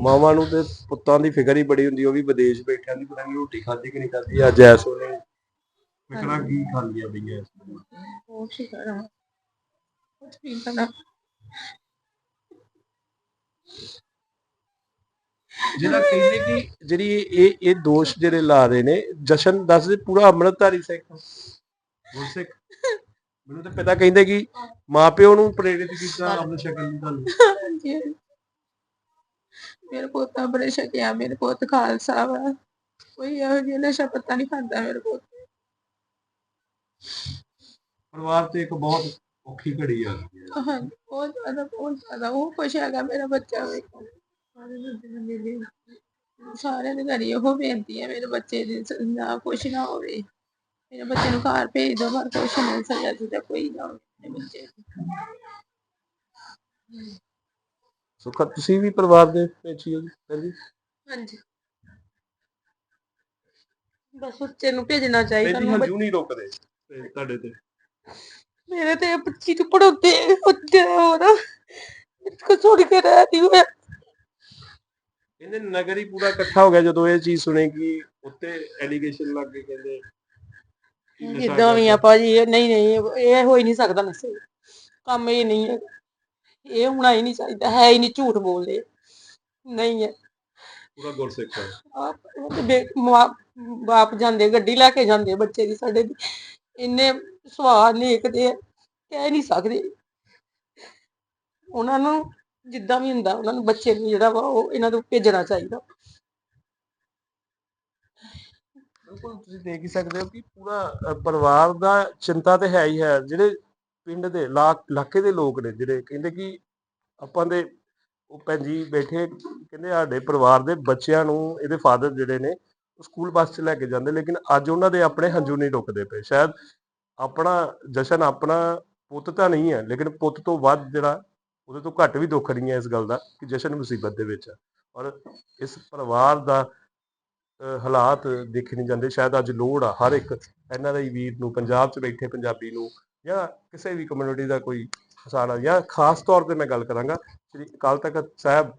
ਮਾਵਾਂ ਨੂੰ ਤੇ ਪੁੱਤਾਂ ਦੀ ਫਿਕਰ ਹੀ ਬੜੀ ਹੁੰਦੀ ਉਹ ਵੀ ਵਿਦੇਸ਼ ਬੈਠਿਆਂ ਦੀ ਪਤਾ ਨਹੀਂ ਰੋਟੀ ਖਾਧੀ ਕਿ ਨਹੀਂ ਖਾਧੀ ਅੱਜ ਐਸ ਵੇਲੇ ਫਿਕਰਾਂ ਕੀ ਖਾਂਦੀਆਂ ਪਈਆਂ ਇਸ ਵੇਲੇ। ਕੁਝ ਵੀ ਜਿਹੜਾ ਕਹਿੰਦੇ ਕਿ ਜਿਹੜੀ ਇਹ ਇਹ ਦੋਸ਼ ਜਿਹੜੇ ਲਾ ਰਹੇ ਨੇ ਜਸ਼ਨ ਦੱਸਦੇ ਪੂਰਾ ਅੰਮ੍ਰਿਤਧਾਰੀ ਸਿੱਖ। ਗੁਰਸਿੱਖ ਮੈਨੂੰ ਤਾਂ ਪਤਾ ਕਹਿੰਦੇ ਕਿ ਮਾਪਿਓ ਨੂੰ ਪ੍ਰੇਰਿਤ ਕੀਤਾ ਆਪਣੇ ਸ਼ਕਲ ਨੂੰ ਤੁਹਾਨੂੰ ਹਾਂਜੀ। ਮੇਰੇ ਪੋਤਾ ਬੜੇ ਸ਼ਕਿਆ ਮੇਰੇ ਪੁੱਤ ਖਾਲਸਾ ਵਾ। ਕੋਈ ਇਹੋ ਜਿਹਾ ਨਸ਼ਾ ਪੱਤਾ ਨਹੀਂ ਖਾਂਦਾ ਮੇਰੇ ਪੁੱਤ। ਪਰਿਵਾਰ ਤੇ ਇੱਕ ਬਹੁਤ ਔਖੀ ਘੜੀ ਆ ਗਈ ਹੈ। ਹਾਂਜੀ ਬਹੁਤ ਜ਼ਿਆਦਾ ਬਹੁਤ ਜ਼ਿਆਦਾ। ਉਹ ਖੁਸ਼ ਹੈਗਾ ਮੇਰਾ ਬੱਚਾ ਵੇਖੋ ਸਾਰਿਆਂ ਦੇ ਘਰੀ ਉਹ ਬੇਨਤੀ ਹੈ ਮੇਰੇ ਬੱਚੇ ਦੀ ਸ- ਨਾ ਕੁਛ ਨਾ ਹੋਵੇ। ਮੇਰੇ ਬੱਚੇ ਨੂੰ ਘਰ ਭੇਜ ਦਿਓ ਪਰ ਕੁਛ ਨਹੀਂ ਸਜ਼ਾ ਸੁਝਾ ਕੋਈ ਨਾ ਹੋਵੇ ਮੇਰੇ ਬੱਚੇ ਦੀ। ਸੁਖਾ ਤੁਸੀਂ ਵੀ ਪਰਿਵਾਰ ਦੇ ਵਿੱਚ ਹੀ ਹੋ ਜੀ ਹਾਂਜੀ ਹਾਂਜੀ। ਬਸ ਬੱਚੇ ਨੂੰ ਭੇਜਣਾ ਚਾਹੀਦਾ ਬੇਟੀ ਮੈਂ ਹਜੂ ਨਹੀਂ ਰੁਕਦੇ ਤੇ ਤੁਹਾਡੇ ਤੇ। ਮੇਰੇ ਤੇ ਬੱਚੀ ਨੂੰ ਪੜਾਉਂਦੇ ਹੁੰਦੇ ਹੋਰ। ਇਤਕੋ ਛੋੜ ਕੇ ਰਹਿਤੀ ਹੋਇਆ ਇਹਨੇ ਨਗਰ ਹੀ ਪੂਰਾ ਇਕੱਠਾ ਹੋ ਗਿਆ ਜਦੋਂ ਇਹ ਚੀਜ਼ ਸੁਣੇ ਕਿ ਉੱਤੇ ਐਲੀਗੇਸ਼ਨ ਲੱਗ ਗਏ ਕਹਿੰਦੇ। ਕਿ ਨਸ਼ਾ ਜਿੱਦਾਂ ਵੀ ਆ ਭਾਜੀ ਇਹ ਨਹੀਂ ਨਹੀਂ ਇਹ ਹੋ ਹੀ ਨਹੀਂ ਸਕਦਾ ਨਸ਼ੇ। ਕੰਮ ਇਹ ਨਹੀਂ ਹੈ। ਇਹ ਹੋਣਾ ਹੀ ਨਹੀਂ ਚਾਹੀਦਾ ਹੈ ਹੀ ਨਹੀਂ ਝੂਠ ਬੋਲਦੇ। ਨਹੀਂ ਹੈ। ਪੂਰਾ ਗੁਰਸਿੱਖ ਹੈ। ਆਪ ਉਹ ਤੇ ਬੇ- ਮਾਂ- ਬਾਪ ਜਾਂਦੇ ਗੱਡੀ ਲੈ ਕੇ ਜਾਂਦੇ ਬੱਚੇ ਦੀ ਸਾਡੇ ਦੀ। ਇੰਨੇ ਸੁਭਾਅ ਨੇਕਦੇ ਆ ਕਹਿ ਨਹੀਂ ਸਕਦੇ। ਉਹਨਾਂ ਨੂੰ ਜਿੱਦਾਂ ਵੀ ਹੁੰਦਾ ਉਹਨਾਂ ਨੂੰ ਬੱਚੇ ਨੂੰ ਜਿਹੜਾ ਵਾ ਉਹ ਇਹਨਾਂ ਨੂੰ ਭੇਜਣਾ ਚਾਹੀਦਾ। ਬਿਲਕੁਲ ਤੁਸੀਂ ਦੇਖ ਹੀ ਸਕਦੇ ਹੋ ਕਿ ਪੂਰਾ ਅ, ਪਰਿਵਾਰ ਦਾ ਚਿੰਤਾ ਤੇ ਹੈ ਹੀ ਹੈ। ਜਿਹੜੇ ਪਿੰਡ ਦੇ ਲਾ- ਇਲਾਕੇ ਦੇ ਲੋਕ ਨੇ ਜਿਹੜੇ ਕਹਿੰਦੇ ਕਿ ਆਪਾਂ ਦੇ ਉਹ ਭੈਣ ਜੀ ਬੈਠੇ ਕਹਿੰਦੇ ਸਾਡੇ ਪਰਿਵਾਰ ਦੇ ਬੱਚਿਆਂ ਨੂੰ, ਇਹਦੇ ਫਾਦਰ ਜਿਹੜੇ ਨੇ, ਉਹ ਸਕੂਲ ਬੱਸ 'ਚ ਲੈ ਕੇ ਜਾਂਦੇ, ਲੇਕਿਨ ਅੱਜ ਉਹਨਾਂ ਦੇ ਆਪਣੇ ਹੰਝੂ ਨਹੀਂ ਰੁਕਦੇ ਪਏ। ਸ਼ਾਇਦ ਆਪਣਾ ਜਸ਼ਨ ਆਪਣਾ ਪੁੱਤ ਤਾਂ ਨਹੀਂ ਹੈ, ਲੇਕਿਨ ਪੁੱਤ ਤੋਂ ਵੱਧ ਜਿਹੜਾ ਉਹਦੇ ਤੋਂ ਘੱਟ ਵੀ ਦੁੱਖ ਨਹੀਂ ਹੈ ਇਸ ਗੱਲ ਦਾ ਕਿ ਜਸ਼ਨ ਮੁਸੀਬਤ ਦੇ ਵਿੱਚ ਹੈ ਔਰ ਇਸ ਪਰਿਵਾਰ ਦਾ ਹਾਲਾਤ ਦੇਖੇ ਨਹੀਂ ਜਾਂਦੇ। ਸ਼ਾਇਦ ਅੱਜ ਲੋੜ ਆ ਹਰ ਇੱਕ ਐਨਆਰਆਈ ਵੀਰ ਨੂੰ, ਪੰਜਾਬ 'ਚ ਬੈਠੇ ਪੰਜਾਬੀ ਨੂੰ ਜਾਂ ਕਿਸੇ ਵੀ ਕਮਿਊਨਿਟੀ ਦਾ ਕੋਈ ਹਸਾਨਾ ਜਾਂ ਖਾਸ ਤੌਰ ਤੇ ਮੈਂ ਗੱਲ ਕਰਾਂਗਾ, ਸ੍ਰੀ ਅਕਾਲ ਤਖਤ ਸਾਹਿਬ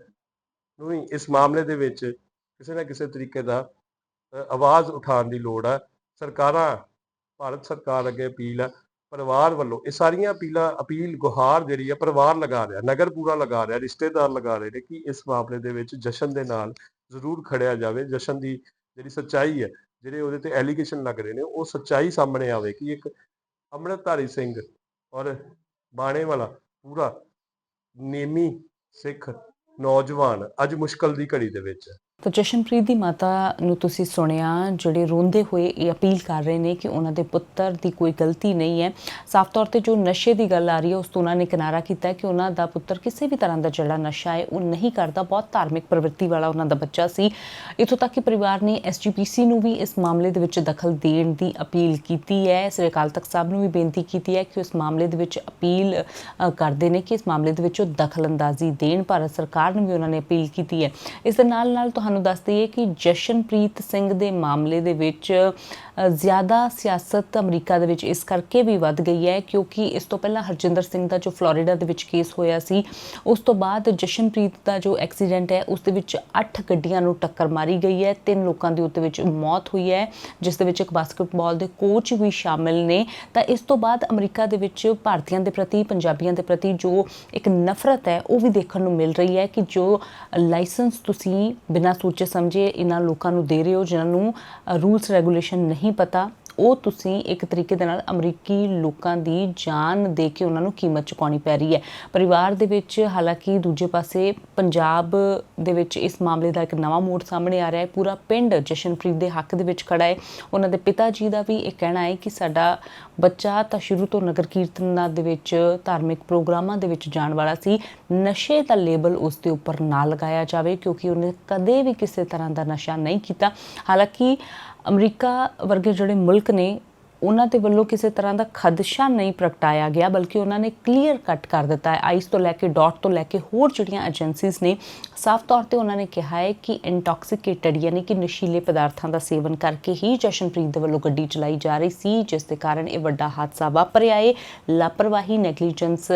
ਨੂੰ ਵੀ ਇਸ ਮਾਮਲੇ ਦੇ ਵਿੱਚ ਕਿਸੇ ਨਾ ਕਿਸੇ ਤਰੀਕੇ ਦਾ ਆਵਾਜ਼ ਉਠਾਉਣ ਦੀ ਲੋੜ ਹੈ ਸਰਕਾਰਾਂ, ਭਾਰਤ ਸਰਕਾਰ ਅੱਗੇ ਅਪੀਲ ਹੈ ਪਰਿਵਾਰ ਵੱਲੋਂ, ਇਹ ਸਾਰੀਆਂ ਅਪੀਲਾਂ, ਅਪੀਲ, ਗੁਹਾਰ ਜਿਹੜੀ ਹੈ ਪਰਿਵਾਰ ਲਗਾ ਰਿਹਾ, ਨਗਰ ਪੂਰਾ ਲਗਾ ਰਿਹਾ, ਰਿਸ਼ਤੇਦਾਰ ਲਗਾ ਰਹੇ ਨੇ ਕਿ ਇਸ ਮਾਮਲੇ ਦੇ ਵਿੱਚ ਜਸ਼ਨ ਦੇ ਨਾਲ ਜ਼ਰੂਰ ਖੜਿਆ ਜਾਵੇ। ਜਸ਼ਨ ਦੀ ਜਿਹੜੀ ਸੱਚਾਈ ਹੈ ਜਿਹੜੇ ਉਹਦੇ ਤੇ ਐਲੀਗੇਸ਼ਨ ਲੱਗ ਰਹੇ ਨੇ, ਉਹ ਸੱਚਾਈ ਸਾਹਮਣੇ ਆਵੇ ਕਿ ਇੱਕ ਅੰਮ੍ਰਿਤਧਾਰੀ ਸਿੰਘ ਔਰ ਬਾਣੇ ਵਾਲਾ, ਪੂਰਾ ਨੇਮੀ ਸਿੱਖ ਨੌਜਵਾਨ, ਅੱਜ ਮੁਸ਼ਕਲ ਦੀ ਘੜੀ ਦੇ ਵਿੱਚ। ਹੈ ਤਾਂ ਜਸ਼ਨਪ੍ਰੀਤ ਦੀ ਮਾਤਾ ਨੂੰ ਤੁਸੀਂ ਸੁਣਿਆ, ਜਿਹੜੇ ਰੋਂਦੇ ਹੋਏ ਇਹ ਅਪੀਲ ਕਰ ਰਹੇ ਨੇ ਕਿ ਉਹਨਾਂ ਦੇ ਪੁੱਤਰ ਦੀ ਕੋਈ ਗਲਤੀ ਨਹੀਂ ਹੈ। ਸਾਫ਼ ਤੌਰ ਤੇ ਜੋ ਨਸ਼ੇ ਦੀ ਗੱਲ ਆ ਰਹੀ ਹੈ, ਉਸ ਤੋਂ ਉਹਨਾਂ ਨੇ ਕਿਨਾਰਾ ਕੀਤਾ ਕਿ ਉਹਨਾਂ ਦਾ ਪੁੱਤਰ ਕਿਸੇ ਵੀ ਤਰ੍ਹਾਂ ਦਾ ਜਿਹੜਾ ਨਸ਼ਾ ਹੈ, ਉਹ ਨਹੀਂ ਕਰਦਾ। ਬਹੁਤ ਧਾਰਮਿਕ ਪ੍ਰਵਿਰਤੀ ਵਾਲਾ ਉਹਨਾਂ ਦਾ ਬੱਚਾ ਸੀ। ਇਥੋਂ ਤੱਕ ਕਿ ਪਰਿਵਾਰ ਨੇ ਐਸਜੀਪੀਸੀ ਨੂੰ ਵੀ ਇਸ ਮਾਮਲੇ ਦੇ ਵਿੱਚ ਦਖਲ ਦੇਣ ਦੀ ਅਪੀਲ ਕੀਤੀ ਹੈ। ਸ੍ਰੀ ਅਕਾਲ ਤਖਤ ਸਾਹਿਬ ਨੂੰ ਵੀ ਬੇਨਤੀ ਕੀਤੀ ਹੈ ਕਿ ਉਸ ਮਾਮਲੇ ਦੇ ਵਿੱਚ ਅਪੀਲ ਕਰਦੇ ਨੇ ਕਿ ਇਸ ਮਾਮਲੇ ਦੇ ਵਿੱਚ ਉਹ ਦਖਲ ਅੰਦਾਜ਼ੀ ਦੇਣ। ਭਾਰਤ ਸਰਕਾਰ ਨੂੰ ਵੀ ਉਹਨਾਂ ਨੇ ਅਪੀਲ ਕੀਤੀ ਹੈ। ਇਸ ਦੇ ਨਾਲ ਨਾਲ ਤੁਹਾਨੂੰ ਦੱਸ ਦਈਏ ਕਿ ਜਸ਼ਨਪ੍ਰੀਤ ਸਿੰਘ ਦੇ ਮਾਮਲੇ ਦੇ ਵਿੱਚ ਜ਼ਿਆਦਾ ਸਿਆਸਤ ਅਮਰੀਕਾ ਦੇ ਵਿੱਚ ਇਸ ਕਰਕੇ ਵੀ ਵੱਧ ਗਈ ਹੈ ਕਿਉਂਕਿ ਇਸ ਤੋਂ ਪਹਿਲਾਂ ਹਰਜਿੰਦਰ ਸਿੰਘ ਦਾ ਜੋ ਫਲੋਰੀਡਾ ਦੇ ਵਿੱਚ ਕੇਸ ਹੋਇਆ ਸੀ, ਉਸ ਤੋਂ ਬਾਅਦ ਜਸ਼ਨਪ੍ਰੀਤ ਦਾ ਜੋ ਐਕਸੀਡੈਂਟ ਹੈ, ਉਸ ਦੇ ਵਿੱਚ 8 ਗੱਡੀਆਂ ਨੂੰ ਟੱਕਰ ਮਾਰੀ ਗਈ ਹੈ, ਤਿੰਨ ਲੋਕਾਂ ਦੀ ਉੱਤੇ ਵਿੱਚ ਮੌਤ ਹੋਈ ਹੈ, ਜਿਸ ਦੇ ਵਿੱਚ ਇੱਕ ਬਾਸਕਟਬਾਲ ਦੇ ਕੋਚ ਵੀ ਸ਼ਾਮਿਲ ਨੇ। ਤਾਂ ਇਸ ਤੋਂ ਬਾਅਦ ਅਮਰੀਕਾ ਦੇ ਵਿੱਚ ਭਾਰਤੀਆਂ ਦੇ ਪ੍ਰਤੀ, ਪੰਜਾਬੀਆਂ ਦੇ ਪ੍ਰਤੀ ਜੋ ਇੱਕ ਨਫ਼ਰਤ ਹੈ, ਉਹ ਵੀ ਦੇਖਣ ਨੂੰ ਮਿਲ ਰਹੀ ਹੈ ਕਿ ਜੋ ਲਾਇਸੈਂਸ ਤੁਸੀਂ ਬਿਨਾਂ ਸੋਚੇ ਸਮਝੇ ਇਹਨਾਂ ਲੋਕਾਂ ਨੂੰ ਦੇ ਰਹੇ ਹੋ ਜਿਨ੍ਹਾਂ ਨੂੰ ਰੂਲਸ ਰੈਗੂਲੇਸ਼ਨ ਨਹੀਂ ਪਤਾ। ਉਹ ਤੁਸੀਂ ਇੱਕ ਤਰੀਕੇ ਦੇ ਨਾਲ ਅਮਰੀਕੀ ਲੋਕਾਂ ਦੀ ਜਾਨ ਦੇ ਕੇ ਉਹਨਾਂ ਨੂੰ ਕੀਮਤ ਚੁਕਾਉਣੀ ਪੈ ਰਹੀ ਹੈ। ਪਰਿਵਾਰ ਦੇ ਵਿੱਚ ਹਾਲਾਂਕਿ ਦੂਜੇ ਪਾਸੇ ਪੰਜਾਬ ਦੇ ਵਿੱਚ ਇਸ ਮਾਮਲੇ ਦਾ ਇੱਕ ਨਵਾਂ ਮੋੜ ਸਾਹਮਣੇ ਆ ਰਿਹਾ ਹੈ। ਪੂਰਾ ਪਿੰਡ ਜਸ਼ਨਪ੍ਰੀਤ ਦੇ ਹੱਕ ਦੇ ਵਿੱਚ ਖੜਾ ਹੈ। ਉਹਨਾਂ ਦੇ ਪਿਤਾ ਜੀ ਦਾ ਵੀ ਇਹ ਕਹਿਣਾ ਹੈ ਕਿ ਸਾਡਾ ਬੱਚਾ ਤਾਂ ਸ਼ੁਰੂ ਤੋਂ ਨਗਰ ਕੀਰਤਨਾਂ ਦੇ ਵਿੱਚ, ਧਾਰਮਿਕ ਪ੍ਰੋਗਰਾਮਾਂ ਦੇ ਵਿੱਚ ਜਾਣ ਵਾਲਾ ਸੀ। ਨਸ਼ੇ ਦਾ ਲੇਬਲ ਉਸ ਦੇ ਉੱਪਰ ਨਾ ਲਗਾਇਆ ਜਾਵੇ, ਕਿਉਂਕਿ ਉਹਨੇ ਕਦੇ ਵੀ ਕਿਸੇ ਤਰ੍ਹਾਂ ਦਾ ਨਸ਼ਾ ਨਹੀਂ ਕੀਤਾ। ਹਾਲਾਂਕਿ ਅਮਰੀਕਾ ਵਰਗੇ ਜਿਹੜੇ ਮੁਲਕ ਨੇ ਉਹਨਾਂ ਦੇ ਵੱਲੋਂ ਕਿਸੇ ਤਰ੍ਹਾਂ ਦਾ ਖਦਸ਼ਾ ਨਹੀਂ ਪ੍ਰਗਟਾਇਆ ਗਿਆ, ਬਲਕਿ ਉਹਨਾਂ ਨੇ ਕਲੀਅਰ ਕੱਟ ਕਰ ਦਿੱਤਾ ਹੈ। ਆਈਸ ਤੋਂ ਲੈ ਕੇ ਡਾਟ ਤੋਂ ਲੈ ਕੇ ਹੋਰ ਜਿਹੜੀਆਂ ਏਜੰਸੀਜ਼ ਨੇ, ਸਾਫ਼ ਤੌਰ ਤੇ ਉਹਨਾਂ ਨੇ ਕਿਹਾ ਹੈ ਕਿ ਇੰਟੌਕਸੀਕੇਟਡ ਯਾਨੀ ਕਿ ਨਸ਼ੀਲੇ ਪਦਾਰਥਾਂ ਦਾ ਸੇਵਨ ਕਰਕੇ ਹੀ ਜਸ਼ਨਪ੍ਰੀਤ ਦੇ ਵੱਲੋਂ ਗੱਡੀ ਚਲਾਈ ਜਾ ਰਹੀ ਸੀ, ਜਿਸ ਦੇ ਕਾਰਨ ਇਹ ਵੱਡਾ ਹਾਦਸਾ ਵਾਪਰਿਆ ਹੈ। ਲਾਪਰਵਾਹੀ ਨੈਗਲੀਜੈਂਸ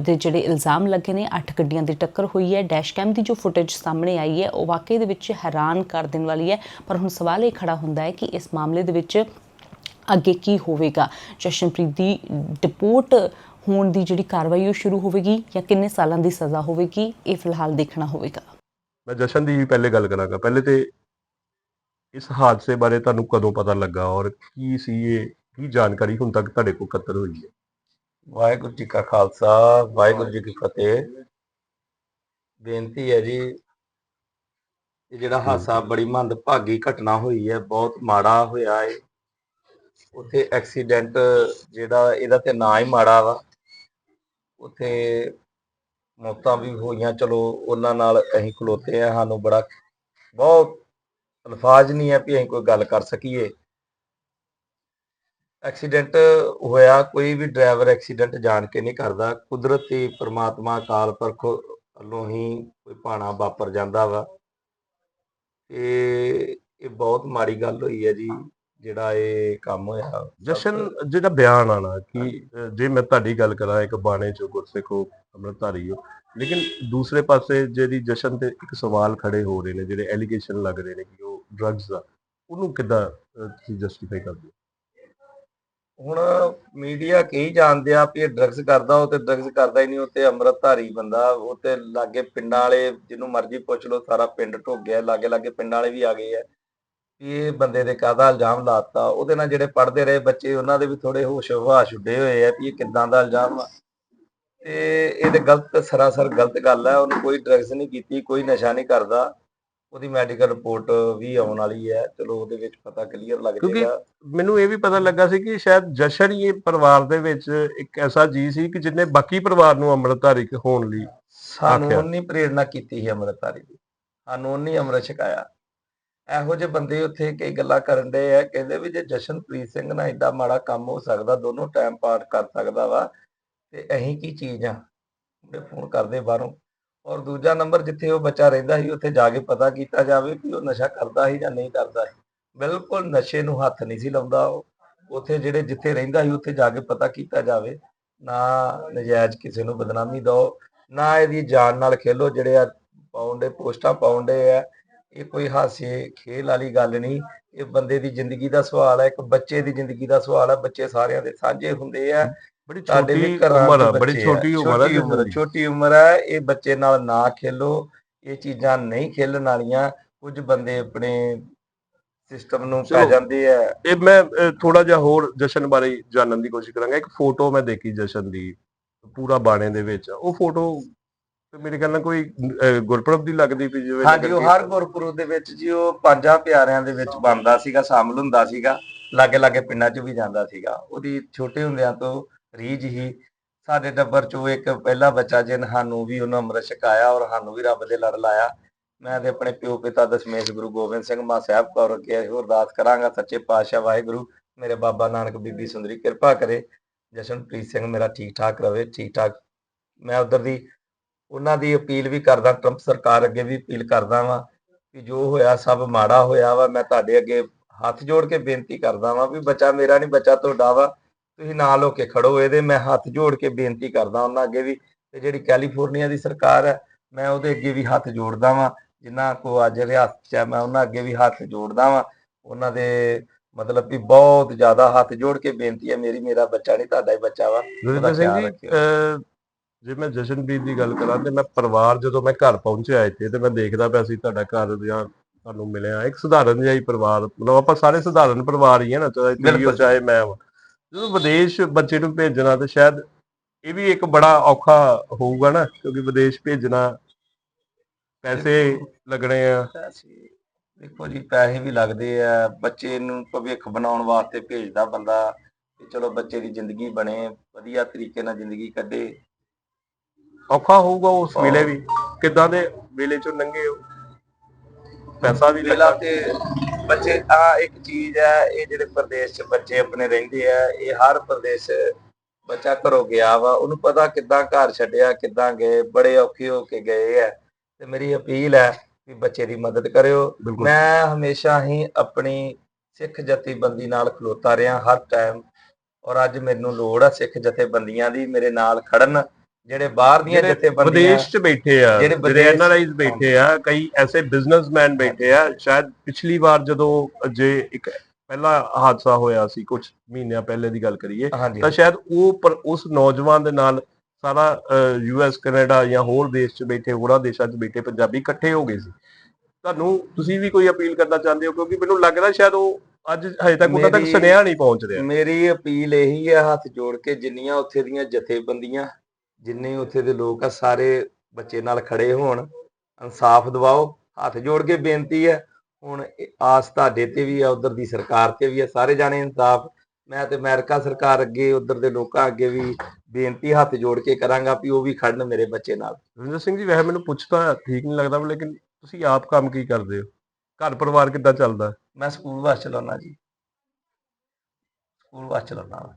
ਦੇ ਜਿਹੜੇ ਇਲਜ਼ਾਮ ਲੱਗੇ ਨੇ, ਅੱਠ ਗੱਡੀਆਂ ਦੀ ਟੱਕਰ ਹੋਈ ਹੈ। ਡੈਸ਼ ਕੈਮ ਦੀ ਜੋ ਫੁਟੇਜ ਸਾਹਮਣੇ ਆਈ ਹੈ, ਉਹ ਵਾਕਈ ਦੇ ਵਿੱਚ ਹੈਰਾਨ ਕਰ ਦੇਣ ਵਾਲੀ ਹੈ। ਪਰ ਹੁਣ ਸਵਾਲ ਇਹ ਖੜਾ ਹੁੰਦਾ ਹੈ ਕਿ ਇਸ ਮਾਮਲੇ ਦੇ ਵਿੱਚ ਅੱਗੇ ਕੀ ਹੋਵੇਗਾ? ਜਸ਼ਨਪ੍ਰੀਤ ਦੀ ਡਿਪੋਰਟ ਹੋਣ ਦੀ ਜਿਹੜੀ ਕਾਰਵਾਈ ਉਹ ਸ਼ੁਰੂ ਹੋਵੇਗੀ ਜਾਂ ਕਿੰਨੇ ਸਾਲਾਂ ਦੀ ਸਜ਼ਾ ਹੋਵੇਗੀ? ਇਹ ਫਿਲਹਾਲ ਦੇਖਣਾ ਹੋਵੇਗਾ। ਮੈਂ ਜਸ਼ਨ ਦੀ ਵੀ ਪਹਿਲੇ ਗੱਲ ਕਰਾਂਗਾ। ਪਹਿਲੇ ਤੇ ਇਸ ਹਾਦਸੇ ਬਾਰੇ ਤੁਹਾਨੂੰ ਕਦੋਂ ਪਤਾ ਲੱਗਾ ਔਰ ਕੀ ਸੀ ਇਹ? ਕੀ ਜਾਣਕਾਰੀ ਹੁਣ ਤੱਕ ਤੁਹਾਡੇ ਕੋਲ ਇਕੱਤਰ ਹੋਈ ਹੈ? ਵਾਹਿਗੁਰੂ ਜੀ ਕਾ ਖਾਲਸਾ ਵਾਹਿਗੁਰੂ ਜੀ ਕੀ ਫਤਿਹ। ਬੇਨਤੀ ਹੈ ਜੀ ਇਹ ਜਿਹੜਾ ਹਾਦਸਾ ਬੜੀ ਮੰਦਭਾਗੀ ਘਟਨਾ ਹੋਈ ਹੈ ਬਹੁਤ ਮਾੜਾ ਹੋਇਆ ਹੈ। ਉੱਥੇ ਐਕਸੀਡੈਂਟ ਜਿਹੜਾ ਇਹਦਾ ਤੇ ਨਾ ਹੀ ਮਾੜਾ ਵਾ। ਉੱਥੇ ਮੌਤਾਂ ਵੀ ਹੋਈਆਂ। ਚਲੋ ਉਹਨਾਂ ਨਾਲ ਅਸੀਂ ਖਲੋਤੇ ਆ ਸਾਨੂੰ ਬੜਾ ਬਹੁਤ ਅਲਫਾਜ਼ ਨਹੀਂ ਹੈ ਵੀ ਅਸੀਂ ਕੋਈ ਗੱਲ ਕਰ ਸਕੀਏ। ਐਕਸੀਡੈਂਟ ਹੋਇਆ, ਕੋਈ ਵੀ ਡਰਾਈਵਰ ਐਕਸੀਡੈਂਟ ਜਾਣ ਕੇ ਨਹੀਂ ਕਰਦਾ। ਕੁਦਰਤੀ ਪ੍ਰਮਾਤਮਾ ਅਕਾਲ ਪੁਰਖ ਵੱਲੋਂ ਹੀ ਕੋਈ ਭਾਣਾ ਵਾਪਰ ਜਾਂਦਾ ਵਾ। ਤੇ ਇਹ ਬਹੁਤ ਮਾੜੀ ਗੱਲ ਹੋਈ ਹੈ ਜੀ। ਜਿਹੜਾ ਇਹ ਕੰਮ ਹੋਇਆ ਜਸ਼ਨ ਜਿਹੜਾ ਬਿਆਨ ਆਣਾ ਕਿ ਜੇ ਮੈਂ ਤੁਹਾਡੀ ਗੱਲ ਕਰਾਂ ਇੱਕ ਬਾਣੇ ਚੋਂ ਗੁਰਸਿੱਖ ਅੰਮ੍ਰਿਤਧਾਰੀ ਹੋ ਲੇਕਿਨ ਦੂਸਰੇ ਪਾਸੇ ਜਿਹੜੀ ਜਸ਼ਨ ਤੇ ਇੱਕ ਸਵਾਲ ਖੜੇ ਹੋ ਰਹੇ ਨੇ ਜਿਹੜੇ ਐਲੀਗੇਸ਼ਨ ਲੱਗ ਰਹੇ ਨੇ ਕਿ ਉਹ ਡਰੱਗਸ ਦਾ ਉਹਨੂੰ ਕਿੱਦਾਂ ਤੁਸੀਂ ਜਸਟੀਫਾਈ ਕਰਦੇ ਹੁਣ ਮੀਡੀਆ ਕਹੀ ਜਾਂਦੇ ਆ ਵੀ ਇਹ ਡਰੱਗਸ ਕਰਦਾ ਉਹ ਤੇ ਡਰੱਗਸ ਕਰਦਾ ਹੀ ਨਹੀਂ ਉਹ ਤੇ ਅੰਮ੍ਰਿਤਧਾਰੀ ਬੰਦਾ ਉਹ ਤੇ ਲਾਗੇ ਪਿੰਡਾਂ ਵਾਲੇ ਜਿਹਨੂੰ ਮਰਜ਼ੀ ਪੁੱਛ ਲਓ ਸਾਰਾ ਪਿੰਡ ਢੁੱਕ ਗਿਆ ਲਾਗੇ ਲਾਗੇ ਪਿੰਡਾਂ ਵਾਲੇ ਵੀ ਆ ਗਏ ਆ। ਇਹ ਬੰਦੇ ਦੇ ਕਾਹਦਾ ਇਲਜ਼ਾਮ ਲਾਤਾ ਉਹਦੇ ਨਾਲ ਜਿਹੜੇ ਪੜ੍ਹਦੇ ਰਹੇ ਬੱਚੇ ਉਹਨਾਂ ਦੇ ਵੀ ਥੋੜੇ ਹੋਸ਼ ਹਵਾਸ ਉੱਡੇ ਹੋਏ ਆ ਵੀ ਇਹ ਕਿੱਦਾਂ ਦਾ ਇਲਜ਼ਾਮ ਆ। ਤੇ ਇਹ ਤੇ ਗਲਤ ਸਰਾਸਰ ਗਲਤ ਗੱਲ ਹੈ ਉਹਨੂੰ ਕੋਈ ਡਰੱਗਸ ਨਹੀਂ ਕੀਤੀ ਕੋਈ ਨਸ਼ਾ ਨਹੀਂ ਕਰਦਾ। ਉਹਦੀ ਮੈਡੀਕਲ ਰਿਪੋਰਟ ਵੀ ਆਉਣ ਵਾਲੀ ਹੈ ਚਲੋ ਉਹਦੇ ਵਿੱਚ ਪਤਾ ਕਲੀਅਰ ਲੱਗ ਕਿਉਂਕਿ ਜਾਏਗਾ। ਮੈਨੂੰ ਇਹ ਵੀ ਪਤਾ ਲੱਗਾ ਸੀ ਕਿ ਸ਼ਾਇਦ ਜਸ਼ਨ ਹੀ ਪਰਿਵਾਰ ਦੇ ਵਿੱਚ ਇੱਕ ਐਸਾ ਜੀ ਸੀ ਕਿ ਜਿਹਨੇ ਬਾਕੀ ਪਰਿਵਾਰ ਨੂੰ ਅੰਮ੍ਰਿਤਧਾਰੀ ਹੋਣ ਲਈ ਸਾਨੂੰ। ਉਨੀ ਪ੍ਰੇਰਣਾ ਕੀਤੀ ਸੀ ਅੰਮ੍ਰਿਤਧਾਰੀ ਦੀ। ਸਾਨੂੰ ਉਨੀ ਅੰਮ੍ਰਿਤ ਛਕਾਇਆ। ਇਹੋ ਜਿਹੇ ਬੰਦੇ ਉੱਥੇ ਕਈ ਗੱਲਾਂ ਕਰਨ ਦੇ ਆ, ਕਹਿੰਦੇ ਵੀ ਜੇ ਜਸ਼ਨਪ੍ਰੀਤ ਸਿੰਘ ਨਾਲ ਏਡਾ ਮਾੜਾ ਕੰਮ ਹੋ ਸਕਦਾ, ਦੋਨੋਂ ਟਾਈਮ ਪਾਠ ਕਰ ਸਕਦਾ ਵਾ, ਤੇ ਅਹੀਂ ਕੀ ਚੀਜ਼ ਆ? ਮੁੰਡੇ ਫੋਨ ਕਰਦੇ ਬਾਹਰੋਂ। ਔਰ ਦੂਜਾ ਨੰਬਰ ਜਿੱਥੇ ਉਹ ਬੱਚਾ ਰਹਿੰਦਾ ਸੀ, ਉੱਥੇ ਜਾ ਕੇ ਪਤਾ ਕੀਤਾ ਜਾਵੇ ਕਿ ਉਹ ਨਸ਼ਾ ਕਰਦਾ ਸੀ ਜਾਂ ਨਹੀਂ ਕਰਦਾ ਸੀ। ਬਿਲਕੁਲ ਨਸ਼ੇ ਨੂੰ ਹੱਥ ਨਹੀਂ ਸੀ ਲਾਉਂਦਾ ਉਹ। ਉੱਥੇ ਜਿਹੜੇ ਜਿੱਥੇ ਰਹਿੰਦਾ ਸੀ, ਉੱਥੇ ਜਾ ਕੇ ਪਤਾ ਕੀਤਾ ਜਾਵੇ। ਨਾ ਨਜਾਇਜ਼ ਕਿਸੇ ਨੂੰ ਬਦਨਾਮੀ ਦਿਓ, ਨਾ ਇਹਦੀ ਜਾਨ ਨਾਲ ਖੇਲੋ, ਜਿਹੜੇ ਆ ਪਾਉਂਦੇ ਪੋਸਟਾਂ ਪਾਉਂਦੇ ਆ ਇਹ ਕੋਈ ਹਾਸੇ ਖੇਲ ਵਾਲੀ ਗੱਲ ਨਹੀਂ। ਇਹ ਬੰਦੇ ਦੀ ਜ਼ਿੰਦਗੀ ਦਾ ਸਵਾਲ ਹੈ ਇੱਕ ਬੱਚੇ ਦੀ ਜ਼ਿੰਦਗੀ ਦਾ ਸਵਾਲ ਹੈ। ਬੱਚੇ ਸਾਰਿਆਂ ਦੇ ਸਾਂਝੇ ਹੁੰਦੇ ਆ। ਬੜੀ ਛੋਟੀ ਉਮਰ ਆ ਬੜੀ ਛੋਟੀ ਉਮਰ ਆ ਛੋਟੀ ਉਮਰ ਇਹ ਬੱਚੇ ਨਾਲ ਨਾ ਖੇਲੋ। ਇਹ ਚੀਜ਼ਾਂ ਨਹੀਂ ਖੇਲਣ ਵਾਲੀਆਂ। ਕੁਝ ਬੰਦੇ ਆਪਣੇ ਸਿਸਟਮ ਨੂੰ ਪੈ। ਜਾਂਦੇ ਆ। ਇਹ ਮੈਂ ਥੋੜਾ ਜਿਹਾ ਹੋਰ ਜਸ਼ਨ ਬਾਰੇ ਜਾਣਨ ਦੀ ਕੋਸ਼ਿਸ਼ ਕਰਾਂਗਾ। ਇੱਕ ਫੋਟੋ ਮੈਂ ਦੇਖੀ ਜਸ਼ਨ ਦੀ ਪੂਰਾ ਬਾਣੇ ਦੇ ਵਿੱਚ। ਉਹ ਫੋਟੋ ਮੇਰੇ ਖਿਆਲ ਨਾਲ ਕੋਈ ਗੁਰਪੁਰਬ ਦੀ ਲੱਗਦੀ ਵੀ ਜਿਵੇਂ ਹਾਂਜੀ ਉਹ ਹਰ ਗੁਰਪੁਰਬ ਦੇ ਵਿੱਚ ਜੀ ਉਹ ਪੰਜਾਂ ਪਿਆਰਿਆਂ ਦੇ ਵਿੱਚ ਬਣਦਾ ਸੀਗਾ ਸ਼ਾਮਲ ਹੁੰਦਾ ਸੀਗਾ ਲਾਗੇ ਲਾਗੇ ਪਿੰਡਾਂ 'ਚ ਵੀ ਜਾਂਦਾ ਸੀਗਾ। ਉਹਦੀ ਛੋਟੇ ਹੁੰਦਿਆਂ ਤੋਂ ਰੀਝ ਹੀ ਸਾਡੇ ਟੱਬਰ 'ਚੋਂ ਇੱਕ ਪਹਿਲਾ ਬੱਚਾ ਜਿਨ ਸਾਨੂੰ ਵੀ ਉਹਨੂੰ ਅੰਮ੍ਰਿਤ ਛਕਾਇਆ ਔਰ ਸਾਨੂੰ ਵੀ ਰੱਬ ਦੇ ਲੜ ਲਾਇਆ। ਮੈਂ ਤੇ ਆਪਣੇ ਪਿਓ ਪਿਤਾ ਦਸ਼ਮੇਸ਼ ਗੁਰੂ ਗੋਬਿੰਦ ਸਿੰਘ ਮਾਂ ਸਾਹਿਬ ਕੌਰ ਅੱਗੇ ਅਰਦਾਸ ਕਰਾਂਗਾ ਸੱਚੇ ਪਾਤਸ਼ਾਹ ਵਾਹਿਗੁਰੂ ਮੇਰੇ ਬਾਬਾ ਨਾਨਕ ਬੀਬੀ ਸੁੰਦਰੀ ਕਿਰਪਾ ਕਰੇ ਜਸ਼ਨਪ੍ਰੀਤ ਸਿੰਘ ਮੇਰਾ ਠੀਕ ਠਾਕ ਰਵੇ ਠੀਕ ਠਾਕ ਮੈਂ ਉਧਰ ਦੀ ਉਹਨਾਂ ਦੀ ਅਪੀਲ ਵੀ ਕਰਦਾ ਟਰੰਪ ਸਰਕਾਰ ਅੱਗੇ ਵੀ ਅਪੀਲ ਕਰਦਾ ਵਾਂ ਕਿ ਜੋ ਹੋਇਆ ਸਭ ਮਾੜਾ ਹੋਇਆ ਵਾ ਮੈਂ ਤੁਹਾਡੇ ਅੱਗੇ ਹੱਥ ਜੋੜ ਕੇ ਬੇਨਤੀ ਕਰਦਾ ਵਾਂ ਵੀ ਬੱਚਾ ਮੇਰਾ ਨਹੀਂ ਬੱਚਾ ਤੁਹਾਡਾ ਵਾ ਤੁਸੀਂ ਨਾਲ ਹੋ ਕੇ ਖੜੋ ਇਹਦੇ ਮੈਂ ਹੱਥ ਜੋੜ ਕੇ ਬੇਨਤੀ ਕਰਦਾ ਉਹਨਾਂ ਅੱਗੇ ਵੀ ਤੇ ਜਿਹੜੀ ਕੈਲੀਫੋਰਨੀਆ ਦੀ ਸਰਕਾਰ ਹੈ ਮੈਂ ਉਹਦੇ ਅੱਗੇ ਵੀ ਹੱਥ ਜੋੜਦਾ ਵਾਂ ਜਿਨ੍ਹਾਂ ਕੋ ਅੱਜ ਰਿਆਸਤ 'ਚ ਹੈ ਮੈਂ ਉਹਨਾਂ ਅੱਗੇ ਵੀ ਹੱਥ ਜੋੜਦਾ ਵਾਂ ਉਹਨਾਂ ਦੇ ਮਤਲਬ ਵੀ ਬਹੁਤ ਜ਼ਿਆਦਾ ਹੱਥ ਜੋੜ ਕੇ ਬੇਨਤੀ ਹੈ ਮੇਰੀ ਮੇਰਾ ਬੱਚਾ ਨਹੀਂ ਤੁਹਾਡਾ ਹੀ ਬੱਚਾ ਵਾ ਰਵਿੰਦਰ ਸਿੰਘ ਜੀ ਜੇ ਮੈਂ ਜਸ਼ਨਪ੍ਰੀਤ ਦੀ ਗੱਲ ਕਰਾਂ ਤੇ ਮੈਂ ਪਰਿਵਾਰ ਜਦੋਂ ਮੈਂ ਘਰ ਪਹੁੰਚਿਆ ਇੱਥੇ ਤੇ ਮੈਂ ਦੇਖਦਾ ਪਿਆ ਸੀ ਤੁਹਾਡਾ ਘਰ ਜਾਂ ਤੁਹਾਨੂੰ ਮਿਲਿਆ। ਇੱਕ ਸਧਾਰਨ ਜਿਹਾ ਹੀ ਪਰਿਵਾਰ ਮਤਲਬ ਆਪਾਂ ਸਾਰੇ ਸਧਾਰਨ ਪਰਿਵਾਰ ਹੀ ਹੈ ਨਾ ਚਾਹੇ ਤੁਸੀਂ। ਚਾਹੇ ਮੈਂ ਜਦੋਂ ਵਿਦੇਸ਼ ਬੱਚੇ ਨੂੰ ਭੇਜਣਾ ਤੇ ਸ਼ਾਇਦ ਇਹ ਵੀ ਇੱਕ ਬੜਾ ਔਖਾ ਹੋਊਗਾ ਨਾ ਕਿਉਂਕਿ ਵਿਦੇਸ਼ ਭੇਜਣਾ ਪੈਸੇ ਲੱਗਣੇ ਆ। ਦੇਖੋ ਜੀ ਪੈਸੇ ਵੀ ਲੱਗਦੇ ਆ। ਬੱਚੇ ਨੂੰ ਭਵਿੱਖ ਬਣਾਉਣ ਵਾਸਤੇ ਭੇਜਦਾ ਬੰਦਾ ਕਿ ਚਲੋ ਬੱਚੇ ਦੀ ਜ਼ਿੰਦਗੀ ਬਣੇ ਵਧੀਆ ਤਰੀਕੇ ਨਾਲ ਜ਼ਿੰਦਗੀ ਕੱਢੇ। ਔਖਾ ਹੋਊਗਾ ਉਸ ਵੇਲੇ ਵੀ। ਕਿੱਦਾਂ ਦੇ ਵੇਲੇ ਚੋਂ ਲੰਘੇ ਹੋ? ਪੈਸਾ ਵੀ ਵੇਲਾ ਲੱਗਾ ਤੇ ਬੱਚੇ ਆ ਇੱਕ ਚੀਜ਼ ਹੈ ਇਹ ਜਿਹੜੇ ਪ੍ਰਦੇਸ਼ 'ਚ ਬੱਚੇ ਆਪਣੇ ਰਹਿੰਦੇ ਆ ਇਹ ਹਰ ਪ੍ਰਦੇਸ਼ ਬੱਚਾ ਘਰੋਂ ਗਿਆ ਵਾ। ਉਹਨੂੰ ਪਤਾ ਕਿੱਦਾਂ ਘਰ ਛੱਡਿਆ ਕਿੱਦਾਂ ਗਏ ਬੜੇ ਔਖੇ ਹੋ ਕੇ ਗਏ ਆ। ਤੇ ਮੇਰੀ ਅਪੀਲ ਹੈ ਕਿ ਬੱਚੇ ਦੀ ਮਦਦ ਕਰਿਓ। ਮੈਂ ਹਮੇਸ਼ਾ ਹੀ ਆਪਣੀ ਸਿੱਖ ਜਥੇਬੰਦੀ ਨਾਲ ਖਲੋਤਾ ਰਿਹਾ ਹਰ ਟਾਈਮ ਔਰ ਅੱਜ ਮੈਨੂੰ ਲੋੜ ਆ ਸਿੱਖ ਜਥੇਬੰਦੀਆਂ ਦੀ ਮੇਰੇ ਨਾਲ ਖੜਨ। ਜਿਹੜੇ ਬਾਹਰ ਦੀਆਂ ਜਥੇਬੰਦੀਆਂ ਵਿਦੇਸ਼ 'ਚ ਬੈਠੇ ਆ ਜਿਹੜੇ ਐਨਆਰਆਈਜ਼ ਬੈਠੇ ਆ ਕਈ ਐਸੇ ਬਿਜ਼ਨਸਮੈਨ ਬੈਠੇ ਆ ਸ਼ਾਇਦ ਪਿਛਲੀ ਵਾਰ ਜਦੋਂ ਜੇ ਇੱਕ ਪਹਿਲਾ ਹਾਦਸਾ ਹੋਇਆ ਸੀ ਕੁਝ ਮਹੀਨਿਆਂ ਪਹਿਲੇ ਦੀ ਗੱਲ ਕਰੀਏ ਤਾਂ ਸ਼ਾਇਦ ਉਹ ਪਰ ਉਸ ਨੌਜਵਾਨ ਦੇ ਨਾਲ ਸਾਰਾ ਯੂਐਸ ਕੈਨੇਡਾ ਜਾਂ ਹੋਰ ਦੇਸ਼ 'ਚ ਬੈਠੇ ਹੋਰਾਂ ਦੇਸ਼ਾਂ 'ਚ ਬੈਠੇ ਪੰਜਾਬੀ ਇਕੱਠੇ ਹੋ ਗਏ ਸੀ। ਤੁਹਾਨੂੰ ਤੁਸੀਂ ਵੀ ਕੋਈ ਅਪੀਲ ਕਰਨਾ ਚਾਹੁੰਦੇ ਹੋ? ਕਿਉਂਕਿ ਮੈਨੂੰ ਲੱਗਦਾ ਸ਼ਾਇਦ ਉਹ ਅੱਜ ਹਜੇ ਤੱਕ ਉਹਨਾਂ ਤੱਕ ਸੁਨੇਹਾ ਨਹੀਂ ਪਹੁੰਚ ਰਿਹਾ। ਮੇਰੀ ਅਪੀਲ ਇਹੀ ਹੈ ਹੱਥ ਜੋੜ ਕੇ ਜਿੰਨੀਆਂ ਉੱਥੇ ਦੀਆਂ ਜਥੇਬੰਦੀਆਂ ਜਿੰਨੇ ਉੱਥੇ ਦੇ ਲੋਕ ਆ ਸਾਰੇ ਬੱਚੇ ਨਾਲ ਖੜੇ ਹੋਣ ਇਨਸਾਫ ਦਿਵਾਓ ਹੱਥ ਜੋੜ ਕੇ ਬੇਨਤੀ ਹੈ ਹੁਣ ਆਸ ਤੁਹਾਡੇ ਤੇ ਵੀ ਆ ਉਧਰ ਦੀ ਸਰਕਾਰ ਤੇ ਵੀ ਆ ਸਾਰੇ ਜਾਣੇ ਇਨਸਾਫ। ਮੈਂ ਤੇ ਅਮਰੀਕਾ ਸਰਕਾਰ ਅੱਗੇ ਉਧਰ ਦੇ ਲੋਕਾਂ ਅੱਗੇ ਵੀ ਬੇਨਤੀ ਹੱਥ ਜੋੜ ਕੇ ਕਰਾਂਗਾ ਵੀ ਉਹ ਵੀ ਖੜਨ ਮੇਰੇ ਬੱਚੇ ਨਾਲ। ਰਵਿੰਦਰ ਸਿੰਘ ਜੀ ਵੈਸੇ ਮੈਨੂੰ ਪੁੱਛਦਾ ਠੀਕ ਨਹੀਂ ਲੱਗਦਾ ਲੇਕਿਨ ਤੁਸੀਂ ਆਪ ਕੰਮ ਕੀ ਕਰਦੇ ਹੋ? ਘਰ ਪਰਿਵਾਰ ਕਿੱਦਾਂ ਚੱਲਦਾ? ਮੈਂ ਸਕੂਲ ਬੱਸ ਚਲਾਉਣਾ ਜੀ। ਸਕੂਲ ਬੱਸ ਚਲਾਉਣਾ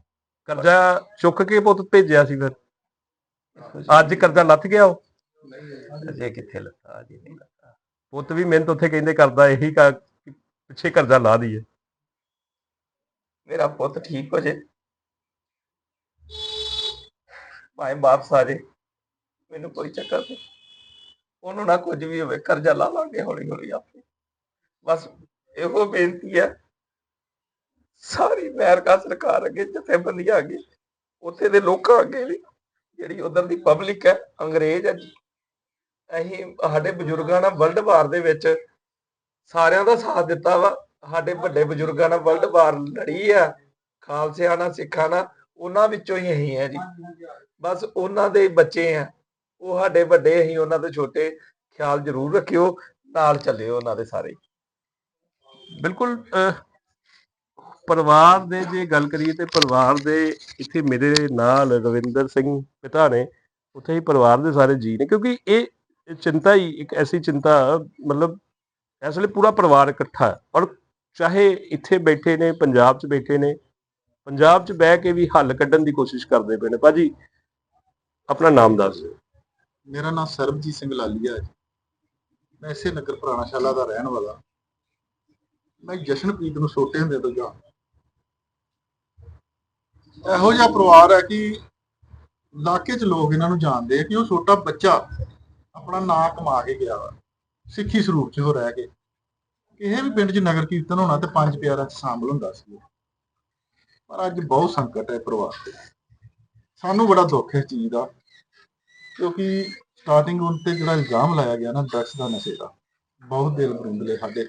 ਕਰਜ਼ਾ ਚੁੱਕ ਕੇ ਪੁੱਤ ਭੇਜਿਆ ਸੀ ਫਿਰ? ਅੱਜ ਕਰਜ਼ਾ ਲੱਥ ਗਿਆ ਉਹ? ਅਜੇ ਕਿੱਥੇ ਲੱਗਾ ਜੀ ਨਹੀਂ ਲੱਗਾ ਪੁੱਤ ਵੀ ਮਿਹਨਤ ਉੱਥੇ ਕਹਿੰਦੇ ਕਰਦਾ, ਇਹੀ ਕਾ ਪਿੱਛੇ ਕਰਜ਼ਾ ਲਾ ਦਈਏ। ਮੇਰਾ ਪੁੱਤ ਠੀਕ ਹੋ ਜੇ। ਭਾਵੇਂ ਵਾਪਸ ਆ ਜੇ, ਮੈਨੂੰ ਕੋਈ ਚੱਕਰ ਨਹੀਂ। ਉਹਨੂੰ ਨਾ ਕੁਝ ਵੀ ਹੋਵੇ, ਕਰਜ਼ਾ ਲਾ ਲਾਂਗੇ ਹੌਲੀ ਹੌਲੀ ਆਪੇ। ਬਸ ਇਹੋ ਬੇਨਤੀ ਹੈ, ਸਾਰੀ ਅਮਰੀਕਾ ਸਰਕਾਰ ਅੱਗੇ ਜਥੇਬੰਦੀਆਂ ਅੱਗੇ ਉੱਥੇ ਦੇ ਲੋਕਾਂ ਅੱਗੇ ਵੀ। ਜਿਹੜੀ ਉਧਰ ਦੀ ਪਬਲਿਕ ਹੈ ਅੰਗਰੇਜ਼ ਹੈ ਅਸੀਂ ਸਾਡੇ ਬਜ਼ੁਰਗਾਂ ਨਾਲ ਵਰਲਡ ਵਾਰ ਦੇ ਵਿੱਚ ਸਾਰਿਆਂ ਦਾ ਸਾਥ ਦਿੱਤਾ ਵਾ। ਸਾਡੇ ਵੱਡੇ ਬਜ਼ੁਰਗਾਂ ਨਾਲ ਵਰਲਡ ਵਾਰ ਲੜੀ ਆ ਖਾਲਸਿਆਂ ਨਾਲ ਸਿੱਖਾਂ ਨਾਲ ਉਹਨਾਂ ਵਿੱਚੋਂ ਹੀ ਅਸੀਂ ਆ ਜੀ। ਬਸ ਉਹਨਾਂ ਦੇ ਬੱਚੇ ਆ। ਉਹ ਸਾਡੇ ਵੱਡੇ ਅਸੀਂ ਉਹਨਾਂ ਦੇ ਛੋਟੇ। ਖਿਆਲ ਜ਼ਰੂਰ ਰੱਖਿਓ ਨਾਲ ਚੱਲਿਓ ਉਹਨਾਂ ਦੇ ਸਾਰੇ। ਬਿਲਕੁਲ ਅਹ, ਪਰਿਵਾਰ ਦੇ ਜੇ ਗੱਲ ਕਰੀਏ ਤੇ ਪਰਿਵਾਰ ਦੇ ਇੱਥੇ ਮੇਰੇ ਨਾਲ ਰਵਿੰਦਰ ਸਿੰਘ ਪਿਤਾ ਨੇ, ਉੱਥੇ ਹੀ ਪਰਿਵਾਰ ਦੇ ਸਾਰੇ ਜੀ ਨੇ, ਕਿਉਂਕਿ ਇਹ ਚਿੰਤਾ ਹੀ ਇੱਕ ਐਸੀ ਚਿੰਤਾ, ਮਤਲਬ ਇਸ ਵੇਲੇ ਪੂਰਾ ਪਰਿਵਾਰ ਇਕੱਠਾ ਔਰ ਚਾਹੇ ਇੱਥੇ ਬੈਠੇ ਨੇ, ਪੰਜਾਬ 'ਚ ਬੈਠੇ ਨੇ, ਪੰਜਾਬ 'ਚ ਬਹਿ ਕੇ ਵੀ ਹੱਲ ਕੱਢਣ ਦੀ ਕੋਸ਼ਿਸ਼ ਕਰਦੇ ਪਏ ਨੇ। ਭਾਜੀ, ਆਪਣਾ ਨਾਮ ਦੱਸ ਦਿਓ। ਮੇਰਾ ਨਾਮ ਸਰਬਜੀਤ ਸਿੰਘ ਲਾਲੀਆ ਹੈ ਮੈਂ ਇਸੇ ਨਗਰ ਪੁਰਾਣਾ ਸ਼ਾਲਾ ਦਾ ਰਹਿਣ ਵਾਲਾ। ਮੈਂ ਜਸ਼ਨਪ੍ਰੀਤ ਨੂੰ ਛੋਟੇ ਹੁੰਦੇ ਤੋਂ ਜਾਣ ਇਹੋ ਜਿਹਾ ਪਰਿਵਾਰ ਹੈ ਕਿ ਇਲਾਕੇ 'ਚ ਲੋਕ ਇਹਨਾਂ ਨੂੰ ਜਾਣਦੇ ਆ ਕਿ ਉਹ ਛੋਟਾ ਬੱਚਾ ਆਪਣਾ ਨਾਂ ਕਮਾ ਕੇ ਗਿਆ ਵਾ, ਸਿੱਖੀ ਸਰੂਪ 'ਚ ਹੋ ਰਹਿ ਕੇ। ਕਿਸੇ ਵੀ ਪਿੰਡ 'ਚ ਨਗਰ ਕੀਰਤਨ ਹੋਣਾ ਤੇ ਪੰਜ ਪਿਆਰਾਂ 'ਚ ਸ਼ਾਮਲ ਹੁੰਦਾ ਸੀ ਪਰ ਅੱਜ ਬਹੁਤ ਸੰਕਟ ਹੈ ਪਰਿਵਾਰ ਤੇ। ਸਾਨੂੰ ਬੜਾ ਦੁੱਖ ਹੈ ਇਸ ਚੀਜ਼ ਦਾ, ਕਿਉਂਕਿ ਸਟਾਰਟਿੰਗ ਉੱਤੇ ਜਿਹੜਾ ਇਲਜ਼ਾਮ ਲਾਇਆ ਗਿਆ ਨਾ ਡਰੱਗਸ ਦਾ ਨਸ਼ੇ ਦਾ, ਬਹੁਤ ਦਿਲ ਬਰਿੰਦਲੇ ਸਾਡੇ।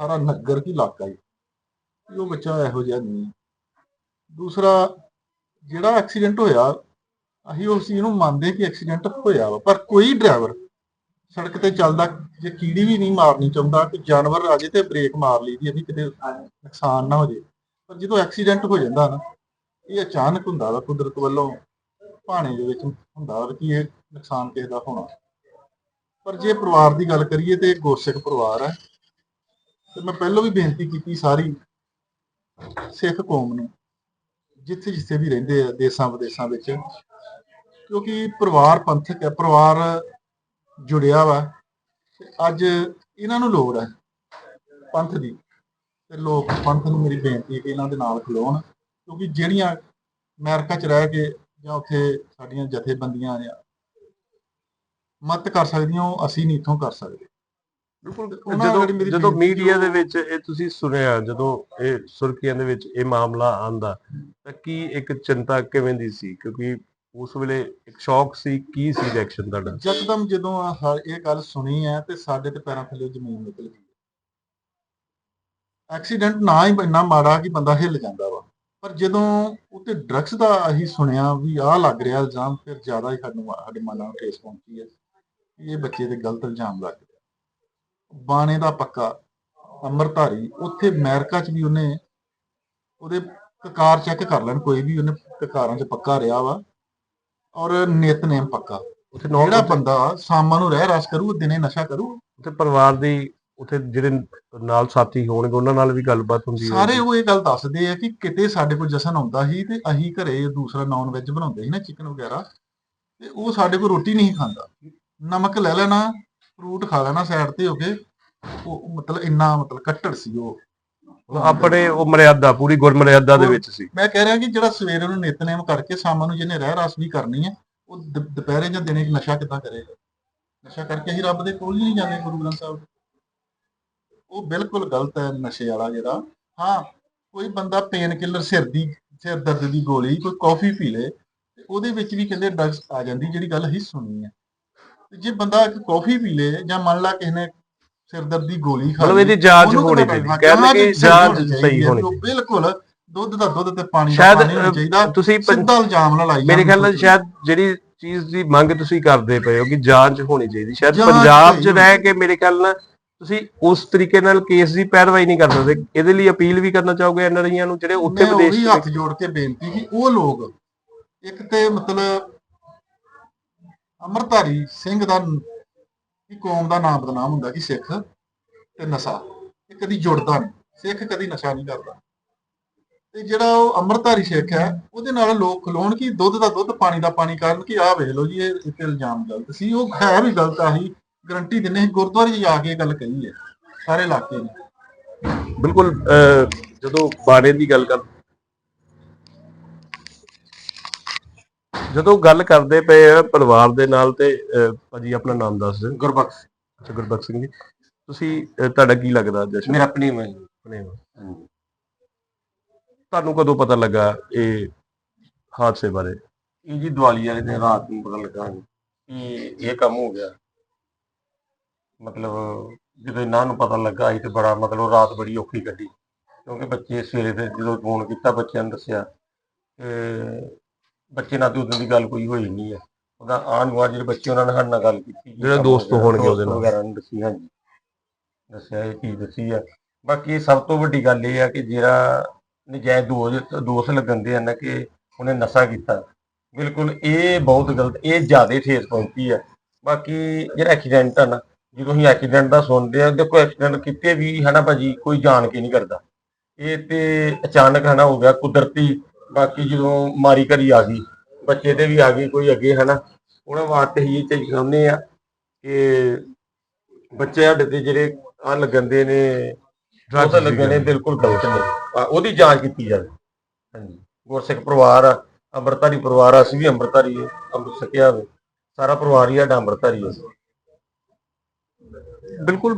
ਸਾਰਾ ਨਗਰ ਕੀ ਇਲਾਕਾ ਹੀ। ਉਹ ਬੱਚਾ ਇਹੋ ਜਿਹਾ ਨਹੀਂ ਦੂਸਰਾ, ਜਿਹੜਾ ਐਕਸੀਡੈਂਟ ਹੋਇਆ, ਅਸੀਂ ਉਸ ਚੀਜ਼ ਨੂੰ ਮੰਨਦੇ ਕਿ ਐਕਸੀਡੈਂਟ ਹੋਇਆ ਵਾ, ਪਰ ਕੋਈ ਡਰਾਈਵਰ ਸੜਕ ਤੇ ਚੱਲਦਾ, ਜੇ ਕੀੜੀ ਵੀ ਨਹੀਂ ਮਾਰਨੀ ਚਾਹੁੰਦਾ ਕਿ ਜਾਨਵਰ ਆ ਜੇ ਤੇ ਬ੍ਰੇਕ ਮਾਰ ਲਈਦੀ ਹੈ ਅਸੀਂ ਕਿਤੇ ਨੁਕਸਾਨ ਨਾ ਹੋ ਜੇ। ਪਰ ਜਦੋਂ ਐਕਸੀਡੈਂਟ ਹੋ ਜਾਂਦਾ ਨਾ, ਇਹ ਅਚਾਨਕ ਹੁੰਦਾ ਵਾ, ਕੁਦਰਤ ਵੱਲੋਂ ਭਾਣੇ ਦੇ ਵਿੱਚ ਹੁੰਦਾ ਵਾ ਕਿ ਇਹ ਨੁਕਸਾਨ ਕਿਸੇ ਦਾ ਹੋਣਾ। ਪਰ ਜੇ ਪਰਿਵਾਰ ਦੀ ਗੱਲ ਕਰੀਏ ਤੇ ਇਹ ਗੁਰਸਿੱਖ ਪਰਿਵਾਰ ਹੈ ਤੇ ਮੈਂ ਪਹਿਲਾਂ ਵੀ ਬੇਨਤੀ ਕੀਤੀ ਸਾਰੀ ਸਿੱਖ ਕੌਮ ਨੂੰ ਜਿੱਥੇ ਜਿੱਥੇ ਵੀ ਰਹਿੰਦੇ ਆ ਦੇਸਾਂ ਵਿਦੇਸਾਂ ਵਿੱਚ, ਕਿਉਂਕਿ ਪਰਿਵਾਰ ਪੰਥਕ ਹੈ, ਪਰਿਵਾਰ ਜੁੜਿਆ ਵਾ ਅੱਜ ਇਹਨਾਂ ਨੂੰ ਲੋੜ ਹੈ ਪੰਥ ਦੀ। ਤੇ ਲੋਕ ਪੰਥ ਨੂੰ ਮੇਰੀ ਬੇਨਤੀ ਹੈ ਕਿ ਇਹਨਾਂ ਦੇ ਨਾਲ ਖਲੋਣ ਕਿਉਂਕਿ ਜਿਹੜੀਆਂ ਅਮਰੀਕਾ 'ਚ ਰਹਿ ਕੇ ਜਾਂ ਉੱਥੇ ਸਾਡੀਆਂ ਜਥੇਬੰਦੀਆਂ ਆ ਮਤ ਕਰ ਸਕਦੀਆਂ, ਉਹ ਅਸੀਂ ਨਹੀਂ ਇੱਥੋਂ ਕਰ ਸਕਦੇ। ਬਿਲਕੁਲ ਜਦੋਂ ਮੀਡੀਆ ਦੇ ਵਿੱਚ ਇਹ ਤੁਸੀਂ ਸੁਣਿਆ ਜਦੋਂ ਇਹ ਸੁਰਖੀਆਂ ਦੇ ਵਿੱਚ ਇਹ ਮਾਮਲਾ ਆਂਦਾ ਤਾਂ ਕੀ ਇੱਕ ਚਿੰਤਾ ਕਿਵੇਂ ਦੀ ਸੀ? ਕਿਉਂਕਿ ਉਸ ਵੇਲੇ ਇੱਕ ਸ਼ੌਕ ਸੀ ਕੀ ਸੀ ਰਿਐਕਸ਼ਨ ਤੁਹਾਡਾ? ਯਕਦਮ ਜਦੋਂ ਇਹ ਗੱਲ ਸੁਣੀ ਹੈ ਤੇ ਸਾਡੇ ਤੇ ਪੈਰਾਂ ਥੱਲੇ ਜ਼ਮੀਨ ਨਿਕਲ ਗਈ ਐਕਸੀਡੈਂਟ ਨਾ ਹੀ ਇੰਨਾ ਮਾੜਾ ਕਿ ਬੰਦਾ ਹਿੱਲ ਜਾਂਦਾ ਵਾ। ਪਰ ਜਦੋਂ ਉੱਤੇ ਡਰੱਗਸ ਦਾ ਅਸੀਂ ਸੁਣਿਆ ਵੀ ਆਹ ਲੱਗ ਰਿਹਾ ਇਲਜ਼ਾਮ ਫਿਰ ਜ਼ਿਆਦਾ ਹੀ ਸਾਨੂੰ ਸਾਡੇ ਮਨਾਂ ਨੂੰ ਠੇਸ ਪਹੁੰਚੀ ਹੈ। ਇਹ ਬੱਚੇ ਤੇ ਗਲਤ ਇਲਜ਼ਾਮ ਲੱਗ ਬਾਣੇ ਦਾ ਪੱਕਾ ਅੰਮ੍ਰਿਤਧਾਰੀ ਉੱਥੇ ਅਮਰੀਕਾ 'ਚ ਵੀ ਉਹਨੇ ਉਹਦੇ ਕਕਾਰ ਚੈੱਕ ਕਰ ਲੈਣ ਕੋਈ ਵੀ ਉਹਨੇ ਕਕਾਰਾਂ 'ਚ ਪੱਕਾ ਰਿਹਾ ਵਾ ਔਰ ਨਿਤਨੇਮ ਪੱਕਾ। ਉੱਥੇ ਜਿਹੜਾ ਬੰਦਾ ਸ਼ਾਮਾਂ ਨੂੰ ਰਹਿ ਰਸ ਕਰੂ ਦਿਨੇ ਨਸ਼ਾ ਕਰੂ। ਉੱਥੇ ਪਰਿਵਾਰ ਦੀ ਉੱਥੇ ਜਿਹੜੇ ਨਾਲ ਸਾਥੀ ਹੋਣਗੇ ਉਹਨਾਂ ਨਾਲ ਵੀ ਗੱਲਬਾਤ ਹੁੰਦੀ ਸਾਰੇ ਹੋਏਗੀ। ਉਹ ਇਹ ਗੱਲ ਦੱਸਦੇ ਆ ਕਿ ਕਿਤੇ ਸਾਡੇ ਕੋਲ ਜਸ਼ਨ ਆਉਂਦਾ ਸੀ ਤੇ ਅਸੀਂ ਘਰੇ ਦੂਸਰਾ ਨਾਨ ਵੈਜ ਬਣਾਉਂਦੇ ਸੀ ਨਾ ਚਿਕਨ ਵਗੈਰਾ ਤੇ ਉਹ ਸਾਡੇ ਕੋਲ ਰੋਟੀ ਨਹੀਂ ਖਾਂਦਾ। ਨਮਕ ਲੈ ਲੈਣਾ ਫਰੂਟ ਖਾ ਲੈਣਾ ਸਾਈਡ ਤੇ ਹੋ ਕੇ ਉਹ ਮਤਲਬ ਇੰਨਾ ਮਤਲਬ ਕੱਟੜ ਸੀ ਉਹ। ਆਪਣੇ ਉਹ ਮਰਿਆਦਾ ਪੂਰੀ ਗੁਰਮਰਿਆਦਾ ਦੇ ਵਿੱਚ ਸੀ। ਮੈਂ ਕਹਿ ਰਿਹਾ ਕਿ ਜਿਹੜਾ ਸਵੇਰੇ ਨੂੰ ਨਿਤਨੇਮ ਕਰਕੇ ਸ਼ਾਮਾਂ ਨੂੰ ਜਿਹਨੇ ਰਹਿ ਰਸ ਵੀ ਕਰਨੀ ਹੈ ਉਹ ਦੁਪਹਿਰੇ ਜਾਂ ਦਿਨੇ ਨਸ਼ਾ ਕਿੱਦਾਂ ਕਰੇਗਾ? ਨਸ਼ਾ ਕਰਕੇ ਅਸੀਂ ਰੱਬ ਦੇ ਕੋਲ ਹੀ ਨਹੀਂ ਜਾਂਦੇ ਗੁਰੂ ਗ੍ਰੰਥ ਸਾਹਿਬ ਉਹ ਬਿਲਕੁਲ ਗਲਤ ਹੈ ਨਸ਼ੇ ਵਾਲਾ ਜਿਹੜਾ। ਹਾਂ ਕੋਈ ਬੰਦਾ ਪੇਨ ਕਿਲਰ ਸਿਰ ਦੀ ਸਿਰ ਦਰਦ ਦੀ ਗੋਲੀ ਕੋਈ ਕਾਫੀ ਪੀ ਲੇ ਤੇ ਉਹਦੇ ਵਿੱਚ ਵੀ ਕਹਿੰਦੇ ਡਰਗਸ ਆ ਜਾਂਦੀ ਜਿਹੜੀ ਗੱਲ ਅਸੀਂ ਸੁਣੀ ਹੈ। ਤੇ ਜੇ ਬੰਦਾ ਇੱਕ ਕਾਫੀ ਪੀ ਲੇ ਜਾਂ ਮੰਨ ਲਾ ਕਿਸੇ ਨੇ ਸਿਰ ਦਰਦ ਦੀ ਗੋਲੀ ਖਾ ਮਤਲਬ ਲਈ, ਇਹਦੀ ਜਾਂਚ ਉਹਨੂੰ ਹੋਣੀ ਚਾਹੀਦੀ ਲੱਗ ਕਹਿੰਦੇ ਕਿ ਜਾਂਚ ਜਾਂਚ ਸਹੀ ਹੋਣੀ ਹੈ, ਚਾਹੀਦੀ। ਬਿਲਕੁਲ ਦੁੱਧ ਦਾ ਦੁੱਧ ਤੇ ਪਾਣੀ ਦਾ ਸ਼ਾਇਦ ਪਾਣੀ ਹੋਣਾ ਚਾਹੀਦਾ। ਅਹ, ਤੁਸੀਂ ਪੰ- ਸਿੱਧਾ ਇਲਜ਼ਾਮ ਨਾ ਲਾਈ ਮੇਰੇ ਖਿਆਲ ਨਾਲ। ਸ਼ਾਇਦ ਜਿਹੜੀ ਚੀਜ਼ ਦੀ ਮੰਗ ਤੁਸੀਂ ਕਰਦੇ ਪਏ ਹੋ ਕਿ ਜਾਂਚ ਹੋਣੀ ਚਾਹੀਦੀ। ਸ਼ਾਇਦ ਜਾਂਚ ਪੰਜਾਬ 'ਚ ਰਹਿ ਕੇ ਮੇਰੇ ਖਿਆਲ ਨਾਲ ਤੁਸੀਂ ਉਸ ਤਰੀਕੇ ਨਾਲ ਕੇਸ ਦੀ ਪੈਰਵਾਈ ਨਹੀਂ ਕਰ ਸਕਦੇ। ਇਹਦੇ ਲਈ ਅਪੀਲ ਵੀ ਕਰਨਾ ਚਾਹੋਗੇ ਐਨਆਰਆਈਆਂ ਨੂੰ? ਜਿਹੜੇ ਉੱਥੇ ਮੈਂ ਵਿਦੇਸ਼ ਉਹੀ 'ਚ ਹੱਥ ਜੋੜ ਕੇ ਬੇਨਤੀ ਕਿ ਉਹ ਲੋਕ ਇੱਕ ਤੇ ਮਤਲਬ ਅਮਰਧਾਰੀ ਸਿੰਘ ਦਾ ਕੀ ਕੌਮ ਦਾ ਨਾਮ ਬਦਨਾਮ ਹੁੰਦਾ ਕਿ ਸਿੱਖ ਤੇ ਨਸ਼ਾ, ਇਹ ਕਦੀ ਜੁੜਦਾ ਨਹੀਂ, ਸਿੱਖ ਕਦੀ ਨਸ਼ਾ ਨਹੀਂ ਕਰਦਾ। ਤੇ ਜਿਹੜਾ ਉਹ ਅਮਰਧਾਰੀ ਸਿੱਖ ਹੈ, ਉਹਦੇ ਨਾਲ ਲੋਕ ਖਲੋਣ ਕਿ ਦੁੱਧ ਦਾ ਦੁੱਧ, ਪਾਣੀ ਦਾ ਪਾਣੀ ਕਰਨ ਕਿ ਆਹ ਵੇਖ ਲਓ ਜੀ, ਇਹ ਇਹ ਇਲਜ਼ਾਮ ਗਲਤ ਸੀ। ਉਹ ਹੈ ਵੀ ਗਲਤ, ਆਹੀ ਗਰੰਟੀ ਦਿੰਨੇ ਸੀ। ਗੁਰਦੁਆਰੇ 'ਚ ਜਾ ਕੇ ਇਹ ਗੱਲ ਕਹੀ ਹੈ, ਸਾਰੇ ਇਲਾਕੇ ਨੇ। ਬਿਲਕੁਲ ਜਦੋਂ ਬਾਣੇ ਦੀ ਗੱਲ ਕਰ ਜਦੋਂ ਗੱਲ ਕਰਦੇ ਪਏ ਆ ਪਰਿਵਾਰ ਦੇ ਨਾਲ ਤੇ ਅਹ, ਭਾਜੀ ਆਪਣਾ ਨਾਮ ਦੱਸ ਦਿਓ। ਗੁਰਬਖਸ਼। ਅੱਛਾ ਗੁਰਬਖਸ਼ ਸਿੰਘ ਜੀ। ਤੁਸੀਂ ਅਹ, ਤੁਹਾਡਾ ਕੀ ਲੱਗਦਾ ਜਸ਼ਨ ਮੇਰਾ ਆਪਣੀ ਮੈਂ ਆਪਣੇ ਤੁਹਾਨੂੰ ਕਦੋਂ ਪਤਾ ਲੱਗਾ ਇਹ ਹਾਦਸੇ ਬਾਰੇ? ਇਹ ਜੀ ਦੀਵਾਲੀ ਵਾਲੇ ਦਿਨ ਰਾਤ ਨੂੰ ਪਤਾ ਲੱਗਾ ਕਿ ਇਹ ਕੰਮ ਹੋ ਗਿਆ। ਮਤਲਬ ਜਦੋਂ ਇਹਨਾਂ ਨੂੰ ਪਤਾ ਲੱਗਾ ਸੀ ਤੇ ਬੜਾ ਮਤਲਬ ਰਾਤ ਬੜੀ ਔਖੀ ਕੱਢੀ। ਕਿਉਂਕਿ ਬੱਚੇ ਸਵੇਰੇ ਤੇ ਜਦੋਂ ਫੋਨ ਕੀਤਾ ਬੱਚਿਆਂ ਨੂੰ ਦੱਸਿਆ ਤੇ ਬੱਚੇ ਨਾਲ ਤੇ ਉਦੋਂ ਦੀ ਗੱਲ ਕੋਈ ਹੋਈ ਨਹੀਂ ਹੈ ਉਹਦਾ ਆਣ ਗੁਆਂਢ ਜਿਹੜੇ ਬੱਚੇ ਉਹਨਾਂ ਸਾਡੇ ਨਾਲ ਗੱਲ ਕੀਤੀ ਜਿਹੜੇ ਦੋਸਤ ਹੋਣਗੇ ਉਹਦੇ ਨਾਲ। ਵਗੈਰਾ ਨੇ ਦੱਸੀ ਹਾਂਜੀ। ਦੱਸਿਆ ਇਹ ਚੀਜ਼ ਦੱਸੀ ਆ। ਬਾਕੀ ਸਭ ਤੋਂ ਵੱਡੀ ਗੱਲ ਇਹ ਆ ਕਿ ਜਿਹੜਾ ਨਜਾਇਜ਼ ਦੋਸ਼ ਦੋਸ਼ ਲੱਗਣ ਦੇ ਆ ਨਾ ਕਿ ਉਹਨੇ ਨਸ਼ਾ ਕੀਤਾ। ਬਿਲਕੁਲ ਇਹ ਬਹੁਤ ਗਲਤ ਇਹ ਜ਼ਿਆਦਾ ਠੇਸ ਪਹੁੰਚੀ ਹੈ ਬਾਕੀ ਜਿਹੜਾ ਐਕਸੀਡੈਂਟ ਆ ਨਾ ਜਦੋਂ ਅਸੀਂ ਐਕਸੀਡੈਂਟ ਦਾ ਸੁਣਦੇ ਆ ਦੇਖੋ ਐਕਸੀਡੈਂਟ ਕਿਤੇ ਵੀ ਹੈ ਨਾ ਭਾਜੀ ਕੋਈ ਜਾਣ ਕੇ ਨਹੀਂ ਕਰਦਾ। ਇਹ ਤੇ ਅਚਾਨਕ ਹੈ ਨਾ ਹੋ ਗਿਆ ਕੁਦਰਤੀ ਬਾਕੀ ਜਦੋਂ ਮਾਰੀ ਘਰੀ ਆ ਗਈ ਬੱਚੇ ਤੇ ਵੀ ਆ ਗਈ ਕੋਈ ਅੱਗੇ ਹੈ ਨਾ ਉਹਨਾਂ ਵਾਸਤੇ ਹੀ ਚੀਜ਼ ਚਾਹੁੰਦੇ ਆ ਕਿ ਬੱਚੇ ਸਾਡੇ ਤੇ ਜਿਹੜੇ ਆ ਲੱਗਣਦੇ ਨੇ ਡਰੱਗਸ ਲੱਗਣ ਨੇ ਬਿਲਕੁਲ ਗਲਤ ਨੇ। ਆ, ਉਹਦੀ ਜਾਂਚ ਕੀਤੀ ਜਾਵੇ। ਹਾਂਜੀ। ਗੁਰਸਿੱਖ ਪਰਿਵਾਰ ਆ ਅੰਮ੍ਰਿਤਧਾਰੀ ਪਰਿਵਾਰ ਆ ਅਸੀਂ ਵੀ ਅੰਮ੍ਰਿਤਧਾਰੀ ਆ, ਅੰਮ੍ਰਿਤ ਹੋਵੇ। ਸਾਰਾ ਪਰਿਵਾਰ ਹੀ ਸਾਡਾ ਅੰਮ੍ਰਿਤਧਾਰੀ ਹੈ ਬਿਲਕੁਲ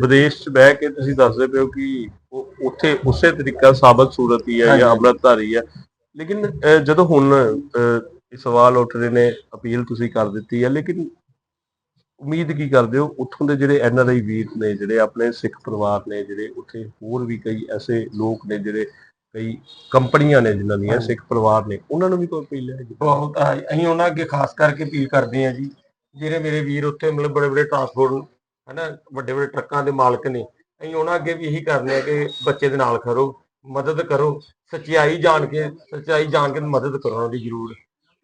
ਵਿਦੇਸ਼ 'ਚ ਬਹਿ ਕੇ ਤੁਸੀਂ ਦੱਸਦੇ ਹੋ ਕਿ ਉੱਥੇ ਉਸੇ ਤਰੀਕਾ ਸਾਬਤ ਸੂਰਤ ਹੀ ਹੈ ਜਾਂ। ਅੰਮ੍ਰਿਤਧਾਰੀ ਹੈ। ਲੇਕਿਨ ਜਦੋਂ ਹੁਣ ਇਹ ਸਵਾਲ ਉੱਠ ਰਹੇ ਨੇ ਅਪੀਲ ਤੁਸੀਂ ਕਰ ਦਿੱਤੀ ਹੈ ਲੇਕਿਨ ਉਮੀਦ ਕੀ ਕਰਦੇ ਹੋ? ਉੱਥੋਂ ਦੇ ਜਿਹੜੇ ਐਨਆਰਆਈ ਵੀਰ ਨੇ ਜਿਹੜੇ ਆਪਣੇ ਸਿੱਖ ਪਰਿਵਾਰ ਨੇ ਜਿਹੜੇ ਉੱਥੇ ਹੋਰ ਵੀ ਕਈ ਐਸੇ ਲੋਕ ਨੇ ਜਿਹੜੇ ਕਈ ਕੰਪਨੀਆਂ ਨੇ ਜਿਨ੍ਹਾਂ ਦੀਆਂ। ਸਿੱਖ ਪਰਿਵਾਰ ਨੇ ਉਹਨਾਂ ਨੂੰ ਵੀ ਕੋਈ ਅਪੀਲ ਹੈ ਜੀ? ਬਹੁਤ ਅਸੀਂ ਉਹਨਾਂ ਅੱਗੇ ਖਾਸ ਕਰਕੇ ਅਪੀਲ ਕਰਦੇ ਆ ਜੀ। ਜਿਹੜੇ ਮੇਰੇ ਵੀਰ ਉੱਥੇ ਮਤਲਬ ਬੜੇ ਬੜੇ ਟਰਾਂਸਪੋਰਟ ਹਨਾ ਵੱਡੇ ਵੱਡੇ ਟਰੱਕਾਂ ਦੇ ਮਾਲਕ ਨੇ। ਅਸੀਂ ਉਹਨਾਂ ਅੱਗੇ ਵੀ ਇਹੀ ਕਰਨੇ ਆ ਕਿ ਬੱਚੇ ਦੇ ਨਾਲ ਖੜੋ ਮਦਦ ਕਰੋ ਸੱਚਾਈ ਜਾਣ ਕੇ ਸੱਚਾਈ ਜਾਣ ਕੇ ਮਦਦ ਕਰੋ ਉਹਨਾਂ ਦੀ ਜ਼ਰੂਰ।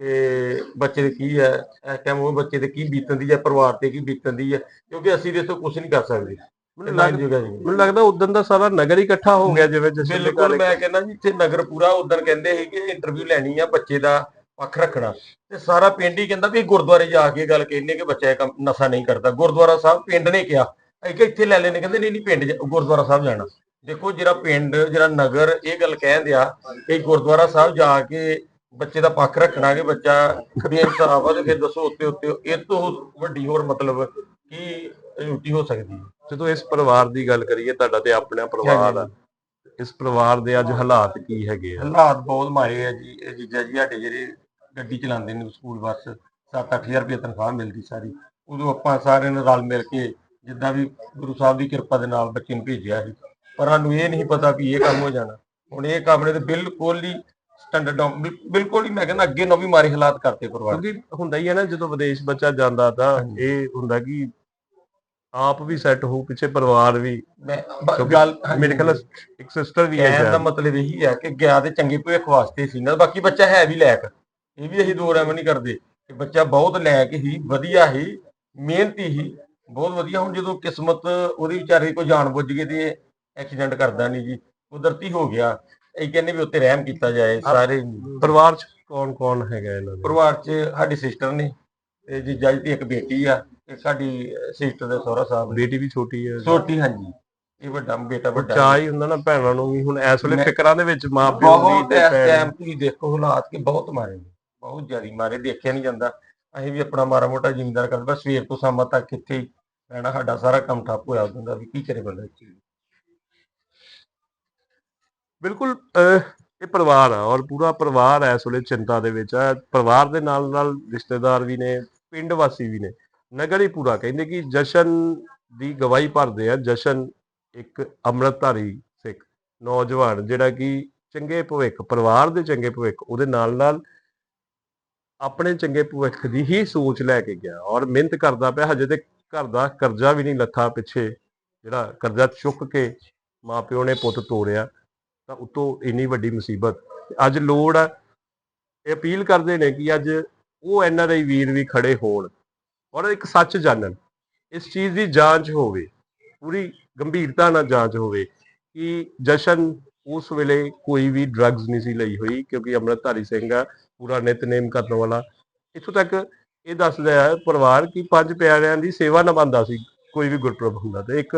ਤੇ ਬੱਚੇ ਦੇ ਕੀ ਹੈ ਇਸ ਟਾਈਮ ਉਹ ਬੱਚੇ ਤੇ ਕੀ ਬੀਤਣ ਦੀ ਹੈ ਪਰਿਵਾਰ ਤੇ ਕੀ ਬੀਤਣ ਦੀ ਹੈ ਕਿਉਂਕਿ ਅਸੀਂ ਦੇ ਤੋਂ ਕੁਝ ਨਹੀਂ ਕਰ ਸਕਦੇ। ਮੈਨੂੰ ਲੱਗ ਲੱਗ- ਜੂਗਾ ਜੀ ਮੈਨੂੰ ਲੱਗਦਾ ਉਦੋਂ ਦਾ ਸਾਰਾ ਨਗਰ ਹੀ ਇਕੱਠਾ ਹੋ ਗਿਆ ਜਿਵੇਂ ਜਸ਼ਨ ਦੇ ਬਿਲਕੁਲ ਮੈਂ ਕਹਿੰਦਾ ਜੀ ਇੱਥੇ ਨਗਰ ਪੂਰਾ ਉਦੋਂ ਕਹਿੰਦੇ ਸੀ ਕਿ ਇੰਟਰਵਿਊ ਲੈਣੀ ਆ ਬੱਚੇ ਦਾ। ਪੱਖ ਰੱਖਣਾ। ਤੇ ਸਾਰਾ ਪਿੰਡ ਹੀ ਕਹਿੰਦਾ ਵੀ ਗੁਰਦੁਆਰੇ ਜਾ ਕੇ ਗੱਲ ਕਹਿੰਦੇ ਕਿ ਬੱਚਾ ਇਹ ਕੰਮ ਨਸ਼ਾ ਨਹੀਂ ਕਰਦਾ। ਗੁਰਦੁਆਰਾ ਸਾਹਿਬ ਪਿੰਡ ਨੇ ਕਿਹਾ। ਕਿ ਇੱਥੇ ਲੈ ਲੈਣੇ ਕਹਿੰਦੇ ਨਹੀਂ ਨਹੀਂ ਪਿੰਡ ਜਾ- ਗੁਰਦੁਆਰਾ ਸਾਹਿਬ ਜਾਣਾ। ਦੇਖੋ ਜਿਹੜਾ ਪਿੰਡ ਜਿਹੜਾ ਨਗਰ ਇਹ ਗੱਲ ਕਹਿਣ ਦਿਆ ਕਿ ਗੁਰਦੁਆਰਾ ਸਾਹਿਬ ਜਾ ਕੇ ਬੱਚੇ ਦਾ ਪੱਖ ਰੱਖਣਾ ਕਿ ਬੱਚਾ ਬੇਇਨਸਾਫ ਆ ਤੇ ਫਿਰ ਦੱਸੋ ਉੱਤੇ ਉੱਤੇ ਇਹ ਤੋਂ ਵੱਡੀ ਹੋਰ ਮਤਲਬ ਕੀ ਡਿਊਟੀ ਹੋ ਸਕਦੀ ਹੈ। ਜਦੋਂ ਇਸ ਪਰਿਵਾਰ ਦੀ ਗੱਲ ਕਰੀਏ ਤੁਹਾਡਾ ਤੇ ਆਪਣਾ ਪਰਿਵਾਰ ਆ। ਇਸ ਪਰਿਵਾਰ ਦੇ ਅੱਜ ਹਾਲਾਤ ਕੀ ਹੈਗੇ ਆ? ਹਾਲਾਤ ਬਹੁਤ ਮਾੜੇ ਆ ਜੀ ਇਹ ਜੀਜਾ ਜੀ ਸਾਡੇ ਜਿਹੜੇ ਗੱਡੀ ਚਲਾਉਂਦੇ ਨੇ ਸਕੂਲ ਬੱਸ 7-8000 ਰੁਪਏ ਤਨਖਾਹ ਮਿਲਦੀ ਸਾਰੀ। ਉਦੋਂ ਆਪਾਂ ਸਾਰਿਆਂ ਨੇ ਰਲ ਮਿਲ ਕੇ ਜਿੱਦਾਂ ਵੀ ਗੁਰੂ ਸਾਹਿਬ ਦੀ ਕਿਰਪਾ ਦੇ ਨਾਲ ਬੱਚੇ ਨੂੰ ਭੇਜਿਆ ਸੀ। ਪਰ ਸਾਨੂੰ ਇਹ ਨਹੀਂ ਪਤਾ ਵੀ ਇਹ ਕੰਮ ਹੋ ਜਾਣਾ। ਹੁਣ ਇਹ ਕੰਮ ਨੇ ਤੇ ਬਿਲਕੁਲ ਹੀ ਸਟੈਂਡਰਡ ਬਿਲਕੁਲ ਹੀ ਮੈਂ ਕਹਿੰਦਾ ਅੱਗੇ ਨੂੰ ਵੀ ਮਾਰੇ ਹਾਲਾਤ ਕਰਤੇ ਪਰਿਵਾਰ। ਕਿਉਂਕਿ ਹੁੰਦਾ ਹੀ ਹੈ ਨਾ ਜਦੋਂ ਵਿਦੇਸ਼ ਬੱਚਾ ਜਾਂਦਾ ਤਾਂ। ਇਹ ਹੁੰਦਾ ਕਿ ਆਪ ਵੀ ਸੈੱਟ ਹੋ ਪਿੱਛੇ ਪਰਿਵਾਰ ਵੀ। ਮੈਂ ਬ- ਕਿਉਂਕਿ ਗੱਲ ਮੇਰੇ ਖਿਆਲ ਇੱਕ ਸਿਸਟਰ ਵੀ ਹੈ ਕਹਿਣ ਦਾ ਸ਼ਾਇਦ। ਮਤਲਬ ਇਹੀ ਹੈ ਕਿ ਗਿਆ ਤੇ ਚੰਗੇ ਭਵਿੱਖ ਵਾਸਤੇ ਸੀ ਨਾ ਬਾਕੀ ਬੱਚਾ ਹੈ ਵੀ ਲਾਇਕ ਇਹ ਵੀ ਅਸੀਂ ਦੋ ਰਹਿਮ ਨਹੀਂ ਕਰਦੇ। ਕਿ ਬੱਚਾ ਬਹੁਤ ਲਾਇਕ ਹੀ ਵਧੀਆ ਹੀ ਮਿਹਨਤੀ ਹੀ ਬਹੁਤ ਵਧੀਆ। ਹੁਣ ਜਦੋਂ ਕਿਸਮਤ ਉਹਦੀ ਵਿਚਾਰੇ ਕੋ ਜਾਣ ਬੁੱਝ ਕੇ ਤੇ ਐਕਸੀਡੈਂਟ ਕਰਦਾ ਨਹੀਂ ਜੀ। ਕੁਦਰਤੀ ਹੋ ਗਿਆ। ਇਹ ਕਹਿੰਦੇ ਵੀ ਉੱਤੇ ਰਹਿਮ ਕੀਤਾ ਜਾਏ ਸਾਰੇ ਪਰਿਵਾਰ ਚ ਕੌਣ ਕੌਣ ਹੈਗਾ ਇਹਨਾਂ ਦੇ? ਪਰਿਵਾਰ 'ਚ ਸਾਡੀ ਸਿਸਟਰ ਨੇ ਤੇ ਜੀਜਾ ਜੀ ਦੀ ਇੱਕ ਬੇਟੀ ਆ ਤੇ ਸਾਡੀ ਸਿਸਟਰ ਦੇ ਸਹੁਰਾ ਸਾਹਿਬ ਬੇਟੀ ਵੀ ਛੋਟੀ ਹੈ ਛੋਟੀ ਹਾਂਜੀ। ਇਹ ਵੱਡਾ ਬੇਟਾ ਵੱਡਾ। ਚਾਹ ਹੀ ਹੁੰਦਾ ਨਾ ਭੈਣਾਂ ਨੂੰ ਵੀ। ਹੁਣ ਇਸ ਵੇਲੇ ਫਿਕਰਾਂ ਦੇ ਵਿੱਚ ਮਾਂ ਪਿਓ ਦੀ ਤੇ ਇਸ ਟਾਈਮ ਤੁਸੀਂ ਦੇਖੋ ਹਾਲਾਤ ਕਿ ਬਹੁਤ ਮਾਰੇ ਨੇ। ਬਹੁਤ ਜ਼ਿਆਦਾ ਮਾਰੇ, ਦੇਖਿਆ ਨਹੀਂ ਜਾਂਦਾ। ਅਸੀਂ ਵੀ ਆਪਣਾ ਮਾਰਾ ਮੋਟਾ ਜ਼ਿਮੀਂਦਾਰ ਕਰਦੇ ਸਵੇਰ ਤੋਂ ਸ਼ਾਮਾਂ ਤੱਕ ਇੱਥੇ ਰਹਿਣਾ, ਸਾਡਾ ਸਾਰਾ ਕੰਮ ਠੱਪ ਹੋਇਆ ਉਦੋਂ ਦਾ ਵੀ, ਕੀ ਕਰੇ ਬੰਦਾ ਚੀਜ਼ ਬਿਲਕੁਲ ਇਹ ਪਰਿਵਾਰ ਆ, ਔਰ ਪੂਰਾ ਪਰਿਵਾਰ ਹੈ ਇਸ ਵੇਲੇ ਚਿੰਤਾ ਦੇ ਵਿੱਚ ਹੈ ਪਰਿਵਾਰ ਦੇ ਨਾਲ ਨਾਲ ਰਿਸ਼ਤੇਦਾਰ ਵੀ ਨੇ, ਪਿੰਡ ਵਾਸੀ ਵੀ ਨੇ। ਨਗਰ ਹੀ ਪੂਰਾ, ਕਹਿੰਦੇ ਕਿ ਜਸ਼ਨ ਦੀ ਗਵਾਹੀ ਭਰਦੇ ਆ। ਜਸ਼ਨ ਇੱਕ ਅੰਮ੍ਰਿਤਧਾਰੀ ਸਿੱਖ ਨੌਜਵਾਨ, ਜਿਹੜਾ ਕਿ ਚੰਗੇ ਭਵਿੱਖ, ਪਰਿਵਾਰ ਦੇ ਚੰਗੇ ਭਵਿੱਖ, ਉਹਦੇ ਨਾਲ ਨਾਲ ਆਪਣੇ ਚੰਗੇ ਭਵਿੱਖ ਦੀ ਹੀ ਸੋਚ ਲੈ ਕੇ ਗਿਆ ਔਰ ਮਿਹਨਤ ਕਰਦਾ ਪਿਆ, ਹਜੇ ਤੇ ਘਰ ਦਾ ਕਰਜ਼ਾ ਵੀ ਨਹੀਂ ਲੱਥਾ ਪਿੱਛੇ, ਜਿਹੜਾ ਕਰਜ਼ਾ ਚੁੱਕ ਕੇ ਮਾਪਿਓ ਨੇ ਪੁੱਤ ਤੋੜਿਆ, ਤਾਂ ਉਤੋਂ ਇੰਨੀ ਵੱਡੀ ਮੁਸੀਬਤ। ਅੱਜ ਲੋੜ ਆ, ਇਹ ਅਪੀਲ ਕਰਦੇ ਨੇ ਕਿ ਅੱਜ ਉਹ ਐਨ ਆਰ ਆਈ ਵੀਰ ਵੀ ਖੜੇ ਹੋਣ ਔਰ ਇੱਕ ਸੱਚ ਜਾਣਨ, ਇਸ ਚੀਜ਼ ਦੀ ਜਾਂਚ ਹੋਵੇ, ਪੂਰੀ ਗੰਭੀਰਤਾ ਨਾਲ ਜਾਂਚ ਹੋਵੇ ਕਿ ਜਸ਼ਨ ਉਸ ਵੇਲੇ ਕੋਈ ਵੀ ਡਰੱਗਸ ਨਹੀਂ ਸੀ ਲਈ ਹੋਈ ਕਿਉਂਕਿ ਅੰਮ੍ਰਿਤਧਾਰੀ ਸਿੰਘ ਆ ਪੂਰਾ ਨਿਤਨੇਮ ਕਰਨ ਵਾਲਾ। ਇੱਥੋਂ ਤੱਕ ਇਹ ਦੱਸਦਾ ਹੈ, ਪਰਿਵਾਰ ਕਿ ਪੰਜ ਪਿਆਰਿਆਂ ਦੀ ਸੇਵਾ ਨਿਭਾਉਂਦਾ ਸੀ, ਕੋਈ ਵੀ ਗੁਰਪੁਰਬ ਹੁੰਦਾ ਤੇ ਇੱਕ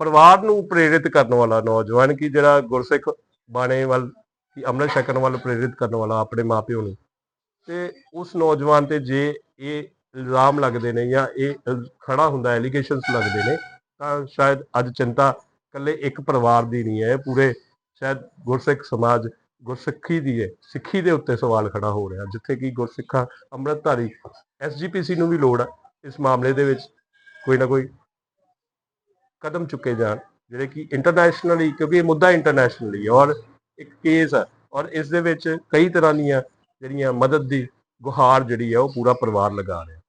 ਪਰਿਵਾਰ ਨੂੰ ਪ੍ਰੇਰਿਤ ਕਰਨ ਵਾਲਾ ਨੌਜਵਾਨ ਕਿ ਜਿਹੜਾ ਗੁਰਸਿੱਖ ਬਾਣੇ ਵੱਲ, ਕਿ ਅੰਮ੍ਰਿਤ ਛਕਣ ਵੱਲ ਪ੍ਰੇਰਿਤ ਕਰਨ ਵਾਲਾ ਆਪਣੇ ਮਾਪਿਓ ਨੂੰ। ਤੇ ਉਸ ਨੌਜਵਾਨ ਤੇ ਜੇ ਇਹ ਇਲਜ਼ਾਮ ਲੱਗਦੇ ਨੇ ਜਾਂ ਇਹ ਖੜਾ ਹੁੰਦਾ ਐਲੀਗੇਸ਼ਨਸ ਲੱਗਦੇ ਨੇ, ਤਾਂ ਸ਼ਾਇਦ ਅੱਜ ਚਿੰਤਾ ਇਕੱਲੇ ਇੱਕ ਪਰਿਵਾਰ ਦੀ ਨਹੀਂ ਹੈ ਪੂਰੇ ਸ਼ਾਇਦ ਗੁਰਸਿੱਖ ਸਮਾਜ ਗੁਰਸਿੱਖੀ ਦੀ ਹੈ ਸਿੱਖੀ ਦੇ ਉੱਤੇ ਸਵਾਲ ਖੜਾ ਹੋ ਰਿਹਾ, ਜਿੱਥੇ ਕਿ ਗੁਰਸਿੱਖਾਂ ਅੰਮ੍ਰਿਤਧਾਰੀ ਐਸਜੀਪੀਸੀ ਨੂੰ ਵੀ ਲੋੜ ਹੈ ਇਸ ਮਾਮਲੇ ਦੇ ਵਿੱਚ ਕੋਈ ਨਾ ਕੋਈ ਕਦਮ ਚੁੱਕੇ ਜਾਣ, ਜਿਹੜੇ ਕਿ ਇੰਟਰਨੈਸ਼ਨਲੀ ਕਿਉਂਕਿ ਇਹ ਮੁੱਦਾ ਇੰਟਰਨੈਸ਼ਨਲੀ ਔਰ ਇੱਕ ਕੇਸ ਹੈ ਔਰ ਇਸ ਦੇ ਵਿੱਚ ਕਈ ਤਰ੍ਹਾਂ ਦੀਆਂ ਜਿਹੜੀਆਂ ਮਦਦ ਦੀ ਗੁਹਾਰ ਜਿਹੜੀ ਹੈ ਉਹ ਪੂਰਾ ਪਰਿਵਾਰ ਲਗਾ ਰਿਹਾ।